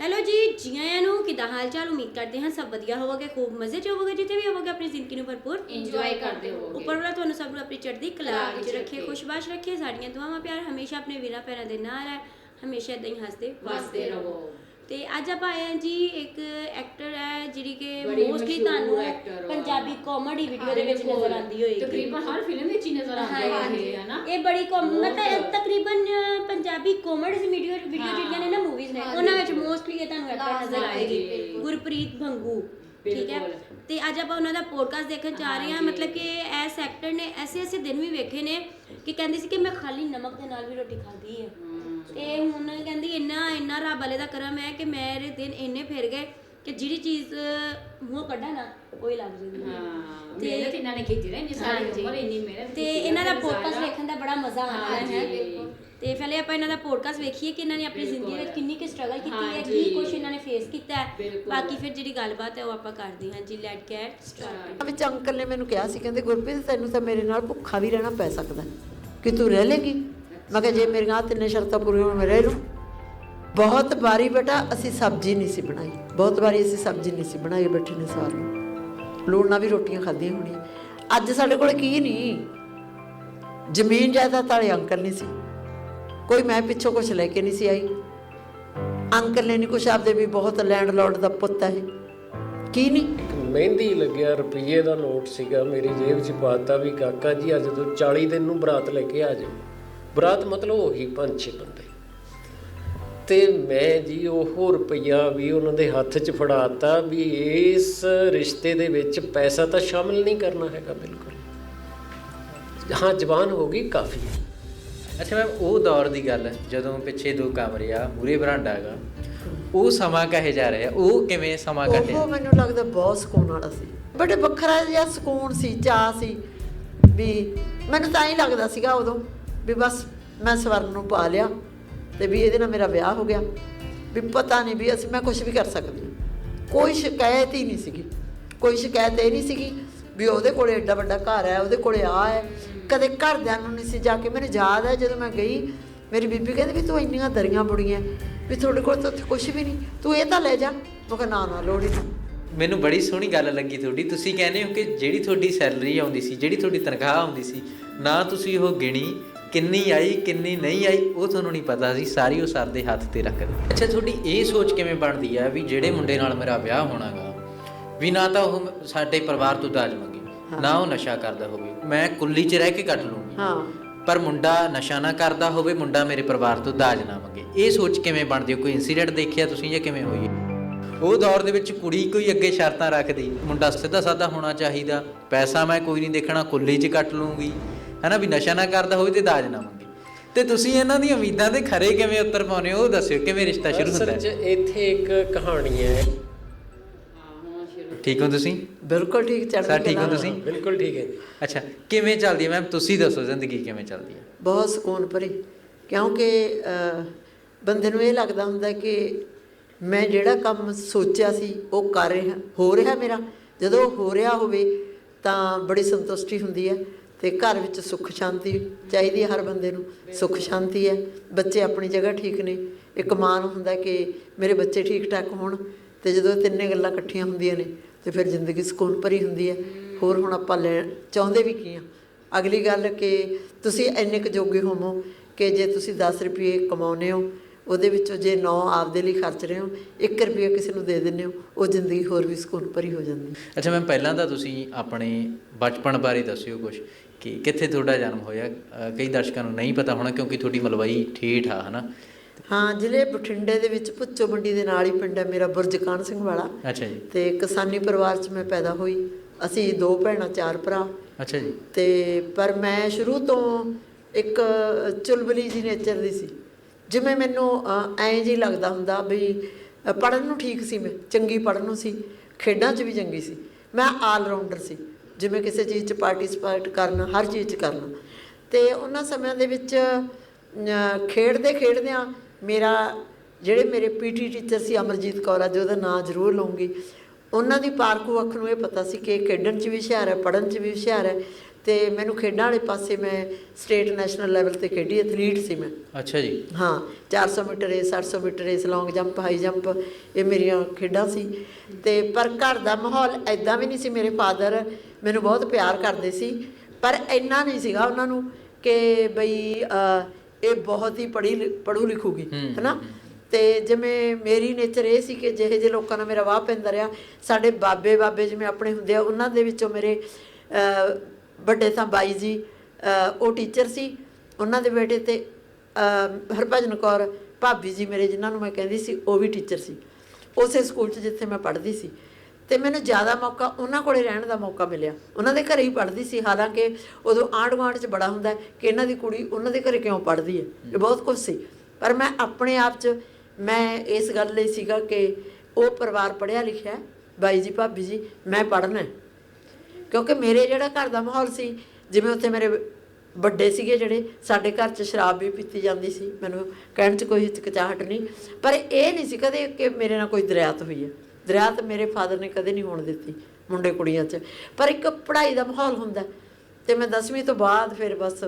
Hello ਜੀ ਜੀ ਆਇਆਂ ਨੂੰ ਕਿਦਾਂ ਹਾਲ ਚਾਲ ਉਮੀਦ ਕਰਦੇ ਹਾਂ ਸਭ ਵਧੀਆ ਹੋਵੋਗੇ ਖੂਬ ਮਜ਼ੇ ਚ ਹੋਵੋਗੇ ਜਿੱਥੇ ਵੀ ਹੋਵੋਗੇ ਆਪਣੀ ਜ਼ਿੰਦਗੀ ਨੂੰ ਭਰਪੂਰ ਇੰਜੋਏ ਕਰਦੇ ਹੋਵੋਗੇ। ਉੱਪਰ ਵਾਲਾ ਤੁਹਾਨੂੰ ਸਭ ਨੂੰ ਆਪਣੀ ਚੜ੍ਹਦੀ ਕਲਾ ਵਿੱਚ ਰੱਖੇ। ਖੁਸ਼ਬਾਸ਼ ਰੱਖੇ ਸਾਡੀਆਂ ਦੁਆਵਾਂ ਪਿਆਰ ਹਮੇਸ਼ਾ ਆਪਣੇ ਵੀਰਾਂ ਭੈਣਾਂ ਦੇ ਨਾਲ ਹੈ ਹਮੇਸ਼ਾ ਇਦਾਂ ਹੀ ਹੱਸਦੇ ਵਸਦੇ ਰਹੋ। ਤੇ ਅੱਜ ਆਪਾਂ ਆਏ ਹਾਂ ਜੀ ਇੱਕ ਐਕਟਰ ਹੈ ਜਿਹੜੀ ਕਿ ਬੜੀ ਮੋਸਟਲੀ ਮਸ਼ਹੂਰ ਤੁਹਾਨੂੰ actor। ਪੰਜਾਬੀ ਕਾਮੇਡੀ ਵੀਡੀਓ ਦੇ ਵਿੱਚ ਨਜ਼ਰ ਆਉਂਦੀ ਹੋਏਗੀ ਤਕਰੀਬਨ ਹਰ ਫਿਲਮ ਵਿੱਚ ਹੀ ਨਜ਼ਰ ਆਉਂਦੇ ਇਹ ਹਨਾ ਇਹ ਬੜੀ ਕਾਮ ਬਹੁਤ ਮਤਲਬ। ਤਕਰੀਬਨ ਅ, ਪੰਜਾਬੀ ਕਾਮੇਡੀ ਵੀਡੀਓ ਵੀਡੀਓ ਹਾਂ। ਜਿਹੜੀਆਂ ਨੇ ਨਾ ਮੂਵੀਜ਼ ਨੇ ਹਾਂ ਉਹਨਾਂ। ਵਿੱਚ ਮੋਸਟਲੀ ਇਹ ਤੁਹਾਨੂੰ ਐਕਟਰ ਨਜ਼ਰ ਹਾਂ ਆਏਗੀ ਬਿਲਕੁਲ। ਗੁਰਪ੍ਰੀਤ ਭੰਗੂ ਠੀਕ ਹੈ ਬਿਲਕੁਲ। ਤੇ ਅੱਜ ਆਪਾਂ ਉਹਨਾਂ ਦਾ ਪੋਡਕਾਸਟ ਦੇਖਣ ਜਾ ਰਹੇ ਹਾਂ ਹਾਂ। ਮਤਲਬ ਕਿ ਐਸ ਐਕਟਰ ਨੇ ਐਸੇ ਐਸੇ ਦਿਨ ਵੀ ਵੇਖੇ ਨੇ ਕਿ ਕਹਿੰਦੇ ਸੀ ਕਿ ਮੈਂ ਖਾਲੀ ਨਮਕ ਦੇ ਨਾਲ ਵੀ ਰੋਟੀ ਖਾਧੀ ਹੈ ਤੇ ਹੁਣ ਕਹਿੰਦੀ ਇੰਨਾ ਇੰਨਾ ਰੱਬ ਵਾਲੇ ਦਾ ਕਰਮ ਹੈ ਕਿ ਮੇਰੇ ਦਿਨ ਇੰਨੇ ਫਿਰ ਗਏ ਕਿ ਜਿਹੜੀ ਚੀਜ਼ ਮੂੰਹੋਂ ਕੱਢਾਂ ਨਾ ਉਹ ਹੀ ਲੱਗ ਜਾਂਦੀ ਹੈ ਹਾਂ ਤੇ- ਮਿਹਨਤ ਇਹਨਾਂ ਨੇ ਕੀਤੀ ਰਹਿੰਦੀ ਸਾਰੀ ਹਾਂਜੀ। ਉਮਰ ਇੰਨੀ ਮਿਹਨਤ ਤੇ ਕੀਤੀ ਇਹਨਾਂ ਦਾ ਪੋਡਕਾਸਟ ਗੁਜ਼ਾਰਾ। ਵੇਖਣ ਦਾ ਬੜਾ ਮਜ਼ਾ ਆਉਂਦਾ ਹਾਂਜੀ, ਹੈ ਬਿਲਕੁਲ। ਤੇ ਪਹਿਲੇ ਆਪਾਂ ਇਹਨਾਂ ਦਾ ਪੋਡਕਾਸਟ ਵੇਖੀਏ ਕਿ ਇਹਨਾਂ ਨੇ ਆਪਣੀ ਜ਼ਿੰਦਗੀ ਵਿੱਚ ਕਿੰਨੀ ਕਿ ਸਟਰਗਲ ਕੀਤੀ ਹੈ ਹਾਂਜੀ। ਕੀ ਕੁਝ ਇਹਨਾਂ ਨੇ ਫੇਸ ਕੀਤਾ ਹੈ ਬਿਲਕੁਲ। ਬਾਕੀ ਫਿਰ ਜਿਹੜੀ ਗੱਲਬਾਤ ਹੈ ਉਹ ਆਪਾਂ ਕਰਦੇ ਹਾਂ ਜੀ ਲੈਟ ਗੈਟ ਸਟਾਰਟ ਵਿੱਚ ਅੰਕਲ ਨੇ ਮੈਨੂੰ ਕਿਹਾ ਸੀ ਕਹਿੰਦੇ ਗੁਰਪ੍ਰੀਤ ਤੈਨੂੰ ਤਾਂ ਮੇਰੇ ਨਾਲ ਭੁੱਖਾ ਵੀ ਰਹਿਣਾ ਪੈ ਸਕਦਾ ਕਿ ਤੂੰ ਰਹਿ ਲੇਗੀ ਮੈਂ ਕਿਹਾ ਜੇ ਮੇਰੀਆਂ ਆਹ ਤਿੰਨੇ ਸ਼ਰਤਾਂ ਪੂਰੀਆਂ ਹੋਣ ਮੈਂ ਰਹਿ ਲੂੰ ਬਹੁਤ ਵਾਰੀ ਬੇਟਾ ਅਸੀਂ ਸਬਜ਼ੀ ਨਹੀਂ ਸੀ ਬਣਾਈ। ਬਹੁਤ ਵਾਰੀ ਅਸੀਂ ਸਬਜ਼ੀ ਨਹੀਂ ਸੀ ਬਣਾਈ ਬੈਠੇ ਨੇ ਸਾਰ ਲੂਣ ਨਾਲ ਵੀ ਰੋਟੀਆਂ ਖਾਧੀਆਂ ਹੋਣੀਆਂ। ਅੱਜ ਸਾਡੇ ਕੋਲ ਕੀ ਨਹੀਂ? ਜ਼ਮੀਨ ਜਾਇਦਾਦ ਵਾਲੇ ਅੰਕਲ ਨਹੀਂ ਸੀ। ਕੋਈ ਮੈਂ ਪਿੱਛੋਂ ਕੁਝ ਲੈ ਕੇ ਨਹੀਂ ਸੀ ਆਈ। ਅੰਕਲ ਨੇ ਨਹੀਂ ਕੁਛ ਆਪਦੇ ਵੀ ਬਹੁਤ ਲੈਂਡਲੋਰਡ ਦਾ ਪੁੱਤ ਹੈ ਕੀ ਨਹੀਂ? ਮਹਿੰਦੀ ਲੱਗਿਆ ਰੁਪਈਏ ਦਾ ਨੋਟ ਸੀਗਾ। ਮੇਰੀ ਜੇਬ 'ਚ ਪਾਤਾ ਵੀ ਕਾਕਾ ਜੀ, ਅੱਜ ਤੋਂ 40 ਦਿਨ ਨੂੰ ਬਰਾਤ ਲੈ ਕੇ ਆ ਜਾਓ। ਬਰਾਤ ਮਤਲਬ ਉਹੀ ਪੰਜ ਛੇ ਬੰਦੇ। ਤੇ ਮੈਂ ਜੀ ਉਹ ਰੁਪਈਆ ਵੀ ਉਹਨਾਂ ਦੇ ਹੱਥ 'ਚ ਫੜਾਤਾ ਵੀ ਇਸ ਰਿਸ਼ਤੇ ਦੇ ਵਿੱਚ ਪੈਸਾ ਤਾਂ ਸ਼ਾਮਿਲ ਨਹੀਂ ਕਰਨਾ ਹੈਗਾ ਬਿਲਕੁਲ। ਹਾਂ ਜ਼ਬਾਨ ਹੋ ਗਈ ਕਾਫੀ। ਅੱਛਾ ਮੈਮ ਉਹ ਦੌਰ ਦੀ ਗੱਲ ਹੈ ਜਦੋਂ ਪਿੱਛੇ ਦੋ ਕਮਰੇ ਆ ਮੂਰੇ ਬਰਾਂਡਾ ਹੈਗਾ ਉਹ ਸਮਾਂ ਕਹੇ ਜਾ ਰਿਹਾ? ਉਹ ਕਿਵੇਂ ਸਮਾਂ ਕੱਟਿਆ ਉਹ ਮੈਨੂੰ ਲੱਗਦਾ ਬਹੁਤ ਸਕੂਨ ਵਾਲਾ ਸੀ। ਬੜੇ ਵੱਖਰਾ ਜਿਹਾ ਸਕੂਨ ਸੀ ਚਾਹ ਸੀ ਵੀ ਮੈਨੂੰ ਤਾਂ ਹੀ ਲੱਗਦਾ ਸੀਗਾ ਉਦੋਂ ਵੀ ਬਸ ਮੈਂ ਸਵਰਨ ਨੂੰ ਪਾ ਲਿਆ ਤੇ ਵੀ ਇਹਦੇ ਨਾਲ ਮੇਰਾ ਵਿਆਹ ਹੋ ਗਿਆ। ਵੀ ਪਤਾ ਨਹੀਂ ਵੀ ਅਸੀਂ ਮੈਂ ਕੁਝ ਵੀ ਕਰ ਸਕਦੀ ਹਾਂ। ਕੋਈ ਸ਼ਿਕਾਇਤ ਹੀ ਨਹੀਂ ਸੀਗੀ। ਕੋਈ ਸ਼ਿਕਾਇਤ ਇਹ ਨਹੀਂ ਸੀਗੀ ਵੀ ਉਹਦੇ ਕੋਲੇ ਐਡਾ ਵੱਡਾ ਘਰ ਹੈ, ਉਹਦੇ ਕੋਲੇ ਆ ਹੈ। ਕਦੇ ਘਰਦਿਆਂ ਨੂੰ ਨਹੀਂ ਸੀ ਜਾ ਕੇ ਮੈਨੂੰ ਯਾਦ ਹੈ ਜਦੋਂ ਮੈਂ ਗਈ, ਮੇਰੀ ਬੀਬੀ ਕਹਿੰਦੀ ਵੀ ਤੂੰ ਇੰਨੀਆਂ ਦਰੀਆਂ ਬੁੜੀਆਂ ਵੀ ਤੁਹਾਡੇ ਕੋਲ ਤਾਂ ਉੱਥੇ ਕੁਝ ਵੀ ਨਹੀਂ। ਤੂੰ ਇਹ ਤਾਂ ਲੈ ਜਾ। ਮੈਂ ਕਿਹਾ ਨਾ ਨਾ, ਲੋੜ ਹੀ ਨਹੀਂ। ਮੈਨੂੰ ਬੜੀ ਸੋਹਣੀ ਗੱਲ ਲੱਗੀ ਤੁਹਾਡੀ। ਤੁਸੀਂ ਕਹਿੰਦੇ ਹੋ ਕਿ ਜਿਹੜੀ ਤੁਹਾਡੀ ਸੈਲਰੀ ਆਉਂਦੀ ਸੀ, ਜਿਹੜੀ ਤੁਹਾਡੀ ਤਨਖਾਹ ਆਉਂਦੀ ਸੀ, ਨਾ ਤੁਸੀਂ ਉਹ ਗਿਣੀ ਕਿੰਨੀ ਆਈ ਕਿੰਨੀ ਨਹੀਂ ਆਈ ਉਹ ਤੁਹਾਨੂੰ ਨਹੀਂ ਪਤਾ ਸੀ ਸਾਰੀ ਉਹ ਸਰ ਦੇ ਹੱਥ ਤੇ ਰੱਖ ਦਿੱਤੀ ਅੱਛਾ ਤੁਹਾਡੀ ਇਹ ਸੋਚ ਕਿਵੇਂ ਬਣਦੀ ਹੈ ਵੀ ਜਿਹੜੇ ਮੁੰਡੇ ਨਾਲ ਮੇਰਾ ਵਿਆਹ ਹੋਣਾਗਾ ਵੀ ਨਾ ਤਾਂ ਉਹ ਸਾਡੇ ਪਰਿਵਾਰ ਤੋਂ ਦਾਜ ਮੰਗੇ ਨਾ ਉਹ ਨਸ਼ਾ ਕਰਦਾ ਹੋਵੇ ਮੈਂ ਕੁੱਲੀ 'ਚ ਰਹਿ ਕੇ ਕੱਟ ਲੂੰਗੀ। ਹਾਂ। ਪਰ ਮੁੰਡਾ ਨਸ਼ਾ ਨਾ ਕਰਦਾ ਹੋਵੇ ਮੁੰਡਾ ਮੇਰੇ ਪਰਿਵਾਰ ਤੋਂ ਦਾਜ ਨਾ ਮੰਗੇ। ਇਹ ਸੋਚ ਕਿਵੇਂ ਬਣਦੀ ਕੋਈ ਇਨਸੀਡੈਂਟ ਦੇਖਿਆ ਤੁਸੀਂ ਜਾਂ ਕਿਵੇਂ ਹੋਈ? ਉਹ ਦੌਰ ਦੇ ਵਿੱਚ ਕੁੜੀ ਕੋਈ ਅੱਗੇ ਸ਼ਰਤਾਂ ਰੱਖਦੀ ਮੁੰਡਾ ਸਿੱਧਾ ਸਾਦਾ ਹੋਣਾ ਚਾਹੀਦਾ ਪੈਸਾ ਮੈਂ ਕੋਈ ਨਹੀਂ ਦੇਖਣਾ ਕੁੱਲੀ 'ਚ ਕੱਟ ਲੂੰਗੀ। ਹੈਨਾ ਵੀ ਨਸ਼ਾ ਨਾ ਕਰਦਾ ਹੋਵੇ ਤੇ ਦਾਜ ਨਾ ਮੰਗੇ। ਤੇ ਤੁਸੀਂ ਇਹਨਾਂ ਦੀਆਂ ਉਮੀਦਾਂ ਤੇ ਖਰੇ ਕਿਵੇਂ ਉੱਤਰ ਪਾਉਂਦੇ ਹੋ? ਉਹ ਦੱਸਿਓ ਕਿਵੇਂ ਰਿਸ਼ਤਾ ਸ਼ੁਰੂ ਹੁੰਦਾ ਹੈ? ਇੱਥੇ ਇੱਕ ਕਹਾਣੀ ਹੈ। ਸ਼ੁਰੂ ਠੀਕ ਹੋ ਤੁਸੀਂ? ਬਿਲਕੁਲ ਠੀਕ ਚੜ੍ਹਦੀ ਸਰ ਠੀਕ ਹੋ। ਤੁਸੀਂ? ਬਿਲਕੁਲ ਠੀਕ ਹੈ ਅੱਛਾ ਕਿਵੇਂ ਚੱਲਦੀ ਹੈ? ਮੈਮ ਤੁਸੀਂ ਦੱਸੋ ਜ਼ਿੰਦਗੀ ਕਿਵੇਂ ਚੱਲਦੀ ਹੈ? ਬਹੁਤ ਸਕੂਨ ਭਰੀ। ਕਿਉਂਕਿ ਬੰਦੇ ਨੂੰ ਇਹ ਲੱਗਦਾ ਹੁੰਦਾ ਕਿ ਮੈਂ ਜਿਹੜਾ ਕੰਮ ਸੋਚਿਆ ਸੀ ਉਹ ਕਰ ਰਿਹਾ ਹੋ ਰਿਹਾ ਮੇਰਾ। ਜਦੋਂ ਹੋ ਰਿਹਾ ਹੋਵੇ ਤਾਂ ਬੜੀ ਸੰਤੁਸ਼ਟੀ ਹੁੰਦੀ ਹੈ। ਤੇ ਘਰ ਵਿੱਚ ਸੁੱਖ ਸ਼ਾਂਤੀ ਚਾਹੀਦੀ ਹੈ ਹਰ ਬੰਦੇ ਨੂੰ। ਸੁੱਖ ਸ਼ਾਂਤੀ ਹੈ। ਬੱਚੇ ਆਪਣੀ ਜਗ੍ਹਾ ਠੀਕ ਨੇ। ਇੱਕ ਮਾਂ ਹੁੰਦਾ ਕਿ ਮੇਰੇ ਬੱਚੇ ਠੀਕ ਠਾਕ ਹੋਣ ਤੇ ਜਦੋਂ ਤਿੰਨੇ ਗੱਲਾਂ ਇਕੱਠੀਆਂ ਹੁੰਦੀਆਂ ਨੇ ਤੇ ਫਿਰ ਜ਼ਿੰਦਗੀ ਸਕੂਨ ਭਰੀ ਹੁੰਦੀ ਹੈ। ਹੋਰ ਹੁਣ ਆਪਾਂ ਲੈਣ ਚਾਹੁੰਦੇ ਵੀ ਕੀ ਆ? ਅਗਲੀ ਗੱਲ ਕਿ ਤੁਸੀਂ ਇੰਨੇ ਕੁ ਜੋਗੇ ਹੋਵੋ ਕਿ ਜੇ ਤੁਸੀਂ 10 ਰੁਪਏ ਕਮਾਉਨੇ ਹੋ ਉਹਦੇ ਵਿੱਚੋਂ ਜੇ 9 ਆਪਦੇ ਲਈ ਖਰਚ ਰਹੇ ਹੋ 1 ਰੁਪਿਆ ਕਿਸੇ ਨੂੰ ਦੇ ਦਿੰਦੇ ਹੋ ਉਹ ਜ਼ਿੰਦਗੀ ਹੋਰ ਵੀ ਸਕੂਨ ਭਰੀ ਹੋ ਜਾਂਦੀ ਹੈ। ਅੱਛਾ ਮੈਂ ਪਹਿਲਾਂ ਤਾਂ ਤੁਸੀਂ ਆਪਣੇ ਬਚਪਨ ਬਾਰੇ ਦੱਸਿਓ ਕੁਝ ਕਿ ਕਿੱਥੇ ਤੁਹਾਡਾ ਜਨਮ ਹੋਇਆ? ਕਈ ਦਰਸ਼ਕਾਂ ਨੂੰ ਨਹੀਂ ਪਤਾ ਹੋਣਾ ਕਿਉਂਕਿ ਤੁਹਾਡੀ ਮਲਵਈ ਠੇਠ ਆ ਹਨਾ? ਹਾਂ ਜ਼ਿਲ੍ਹੇ ਬਠਿੰਡੇ ਦੇ ਵਿੱਚ ਭੁੱਚੋ ਮੰਡੀ ਦੇ ਨਾਲ ਹੀ ਪਿੰਡ ਹੈ ਮੇਰਾ ਬੁਰਜ ਕਾਨ ਸਿੰਘ ਵਾਲਾ। ਅੱਛਾ ਜੀ। ਤੇ ਕਿਸਾਨੀ ਪਰਿਵਾਰ 'ਚ ਮੈਂ ਪੈਦਾ ਹੋਈ। ਅਸੀਂ ਦੋ ਭੈਣਾਂ ਚਾਰ ਭਰਾ। ਅੱਛਾ ਜੀ। ਤੇ ਪਰ ਮੈਂ ਸ਼ੁਰੂ ਤੋਂ ਇੱਕ ਚੁਲਬਲੀ ਜੀ ਨੇਚਰ ਦੀ ਸੀ। ਜਿਵੇਂ ਮੈਨੂੰ ਐਂ ਜੀ ਲੱਗਦਾ ਹੁੰਦਾ ਵੀ ਪੜਨ ਨੂੰ ਠੀਕ ਸੀ ਮੈਂ, ਚੰਗੀ ਪੜਨ ਨੂੰ ਸੀ, ਖੇਡਾਂ 'ਚ ਵੀ ਚੰਗੀ ਸੀ। ਮੈਂ ਆਲ ਰਾਊਂਡਰ ਸੀ, ਜਿਵੇਂ ਕਿਸੇ ਚੀਜ਼ 'ਚ ਪਾਰਟਿਸਿਪੇਟ ਕਰਨਾ, ਹਰ ਚੀਜ਼ 'ਚ ਕਰਨਾ। ਤੇ ਉਹਨਾਂ ਸਮਿਆਂ ਦੇ ਵਿੱਚ ਖੇਡਦੇ ਖੇਡਦਿਆਂ ਮੇਰਾ, ਜਿਹੜੇ ਮੇਰੇ ਪੀਟੀ ਟੀਚਰ ਸੀ ਅਮਰਜੀਤ ਕੌਰ, ਅੱਜ ਉਹਦਾ ਨਾਂ ਜ਼ਰੂਰ ਲਵਾਂਗੀ ਉਹਨਾਂ ਦੀ ਪਾਰਕੂ ਅੱਖ ਨੂੰ ਇਹ ਪਤਾ ਸੀ ਕਿ ਖੇਡਣ 'ਚ ਵੀ ਹੁਸ਼ਿਆਰ ਹੈ ਪੜਨ 'ਚ ਵੀ ਹੁਸ਼ਿਆਰ ਹੈ। ਤੇ ਮੈਨੂੰ ਖੇਡਾਂ ਵਾਲੇ ਪਾਸੇ ਮੈਂ ਸਟੇਟ ਨੈਸ਼ਨਲ ਲੈਵਲ ਤੇ ਖੇਡੀ ਐਥਲੀਟ ਸੀ ਮੈਂ। ਅੱਛਾ ਜੀ। ਹਾਂ 400 metre race 800 metre race long jump high jump ਇਹ ਮੇਰੀਆਂ ਖੇਡਾਂ ਸੀ। ਤੇ ਪਰ ਘਰ ਦਾ ਮਾਹੌਲ ਐਦਾਂ ਵੀ ਨਹੀਂ ਸੀ ਮੇਰੇ ਫਾਦਰ ਮੈਨੂੰ ਬਹੁਤ ਪਿਆਰ ਕਰਦੇ ਸੀ। ਪਰ ਇੰਨਾ ਨਹੀਂ ਸੀਗਾ ਉਹਨਾਂ ਨੂੰ ਕਿ ਬਈ ਇਹ ਬਹੁਤ ਹੀ ਪੜ੍ਹੀ ਪੜੂ ਲਿਖੂਗੀ ਹੈਨਾ? ਤੇ ਜਿਵੇਂ ਮੇਰੀ ਨੇਚਰ ਇਹ ਸੀ ਕਿ ਜਿਹੇ ਜਿਹੇ ਲੋਕਾਂ ਨਾਲ ਮੇਰਾ ਵਾਹ ਪੈਂਦਾ ਰਿਹਾ ਸਾਡੇ ਬਾਬੇ ਬਾਬੇ ਜਿਵੇਂ ਆਪਣੇ ਹੁੰਦੇ ਆ ਉਹਨਾਂ ਦੇ ਵਿੱਚੋਂ ਮੇਰੇ ਵੱਡੇ ਤਾਂ ਬਾਈ ਜੀ ਉਹ ਟੀਚਰ ਸੀ ਉਹਨਾਂ ਦੇ ਬੇਟੇ ਤੇ ਹਰਭਜਨ ਕੌਰ ਭਾਬੀ ਜੀ ਮੇਰੇ ਜਿਨ੍ਹਾਂ ਨੂੰ ਮੈਂ ਕਹਿੰਦੀ ਸੀ ਉਹ ਵੀ ਟੀਚਰ ਸੀ। ਉਸੇ ਸਕੂਲ 'ਚ ਜਿੱਥੇ ਮੈਂ ਪੜ੍ਹਦੀ ਸੀ। ਤੇ ਮੈਨੂੰ ਜ਼ਿਆਦਾ ਮੌਕਾ ਉਹਨਾਂ ਕੋਲੇ ਰਹਿਣ ਦਾ ਮੌਕਾ ਮਿਲਿਆ। ਉਹਨਾਂ ਦੇ ਘਰੇ ਹੀ ਪੜ੍ਹਦੀ ਸੀ ਹਾਲਾਂਕਿ ਉਦੋਂ ਆਂਢ ਗੁਆਂਢ 'ਚ ਬੜਾ ਹੁੰਦਾ ਕਿ ਇਹਨਾਂ ਦੀ ਕੁੜੀ ਉਹਨਾਂ ਦੇ ਘਰੇ ਕਿਉਂ ਪੜ੍ਹਦੀ ਹੈ। ਇਹ ਬਹੁਤ ਕੁਝ ਸੀ। ਪਰ ਮੈਂ ਆਪਣੇ ਆਪ 'ਚ ਮੈਂ ਇਸ ਗੱਲ ਲਈ ਸੀਗਾ ਕਿ ਉਹ ਪਰਿਵਾਰ ਪੜ੍ਹਿਆ ਲਿਖਿਆ ਬਾਈ ਜੀ ਭਾਬੀ ਜੀ ਮੈਂ ਪੜ੍ਹਨਾ ਕਿਉਂਕਿ ਮੇਰੇ ਜਿਹੜਾ ਘਰ ਦਾ ਮਾਹੌਲ ਸੀ ਜਿਵੇਂ ਉੱਥੇ ਮੇਰੇ ਵੱਡੇ ਸੀਗੇ ਜਿਹੜੇ ਸਾਡੇ ਘਰ 'ਚ ਸ਼ਰਾਬ ਵੀ ਪੀਤੀ ਜਾਂਦੀ ਸੀ ਮੈਨੂੰ ਕਹਿਣ 'ਚ ਕੋਈ ਹਿਚਕਚਾਹਟ ਨਹੀਂ। ਪਰ ਇਹ ਨਹੀਂ ਸੀ ਕਦੇ ਕਿ ਮੇਰੇ ਨਾਲ ਕੋਈ ਦਰਿਆਤ ਹੋਈ ਹੈ। ਦਰਿਆਤ ਮੇਰੇ ਫਾਦਰ ਨੇ ਕਦੇ ਨਹੀਂ ਹੋਣ ਦਿੱਤੀ ਮੁੰਡੇ ਕੁੜੀਆਂ 'ਚ। ਪਰ ਇੱਕ ਪੜ੍ਹਾਈ ਦਾ ਮਾਹੌਲ ਹੁੰਦਾ। ਤੇ ਮੈਂ 10ਵੀਂ ਤੋਂ ਬਾਅਦ ਫਿਰ ਬਸ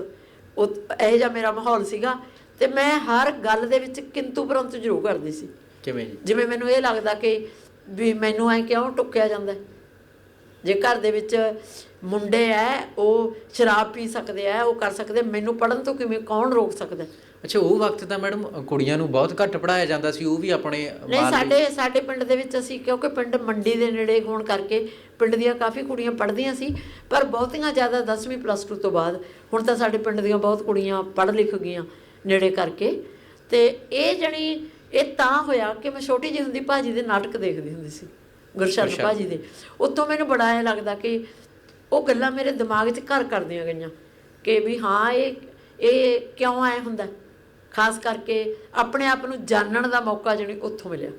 ਉਹ ਇਹੋ ਜਿਹਾ ਮੇਰਾ ਮਾਹੌਲ ਸੀਗਾ। ਤੇ ਮੈਂ ਹਰ ਗੱਲ ਦੇ ਵਿੱਚ ਕਿੰਤੂ ਪਰੰਤੂ ਜ਼ਰੂਰ ਕਰਦੀ ਸੀ। ਕਿਵੇਂ ਜੀ? ਜਿਵੇਂ ਮੈਨੂੰ ਇਹ ਲੱਗਦਾ ਕਿ ਵੀ ਮੈਨੂੰ ਐ ਕਿਉਂ ਟੁੱਕਿਆ ਜਾਂਦਾ? ਜੇ ਘਰ ਦੇ ਵਿੱਚ ਮੁੰਡੇ ਐ ਉਹ ਸ਼ਰਾਬ ਪੀ ਸਕਦੇ ਆ ਉਹ ਕਰ ਸਕਦੇ ਮੈਨੂੰ ਪੜਨ ਤੋਂ ਕਿਵੇਂ ਕੌਣ ਰੋਕ ਸਕਦਾ? ਅੱਛਾ ਉਹ ਵਕਤ ਤਾਂ ਮੈਡਮ ਕੁੜੀਆਂ ਨੂੰ ਬਹੁਤ ਘੱਟ ਪੜਾਇਆ ਜਾਂਦਾ ਸੀ ਉਹ ਵੀ ਆਪਣੇ ਨਹੀਂ ਸਾਡੇ ਸਾਡੇ ਪਿੰਡ ਦੇ ਵਿੱਚ ਅਸੀਂ ਕਿਉਂਕਿ ਪਿੰਡ ਮੰਡੀ ਦੇ ਨੇੜੇ ਹੋਣ ਕਰਕੇ ਪਿੰਡ ਦੀਆਂ ਕਾਫੀ ਕੁੜੀਆਂ ਪੜ੍ਹਦੀਆਂ ਸੀ ਪਰ ਬਹੁਤੀਆਂ ਜ਼ਿਆਦਾ 10ਵੀਂ ਪਲੱਸ 2 ਤੋਂ ਬਾਅਦ ਹੁਣ ਤਾਂ ਸਾਡੇ ਪਿੰਡ ਦੀਆਂ ਬਹੁਤ ਕੁੜੀਆਂ ਪੜ੍ਹ ਲਿਖ ਗਈਆਂ ਨੇੜੇ ਕਰਕੇ ਤੇ ਇਹ ਜਣੀ ਇਹ ਤਾਂ ਹੋਇਆ ਕਿ ਮੈਂ ਛੋਟੀ ਜਿਹੀ ਹੁੰਦੀ ਭਾਜੀ ਦੇ ਨਾਟਕ ਦੇਖਦੀ ਹੁੰਦੀ ਸੀ ਗੁਰਸ਼ਰਨ। ਭਾਜੀ ਦੇ। ਉੱਥੋਂ ਮੈਨੂੰ ਬੜਾ ਇਹ ਲੱਗਦਾ ਕਿ ਉਹ ਗੱਲਾਂ ਮੇਰੇ ਦਿਮਾਗ 'ਚ ਘਰ ਕਰਦੀਆਂ ਗਈਆਂ ਕਿ ਵੀ ਹਾਂ ਇਹ ਇਹ ਕਿਉਂ ਐ ਹੁੰਦਾ? ਖਾਸ ਕਰਕੇ ਆਪਣੇ ਆਪ ਨੂੰ ਜਾਣਨ ਦਾ ਮੌਕਾ ਜਿਹੜੀ ਉੱਥੋਂ ਮਿਲਿਆ।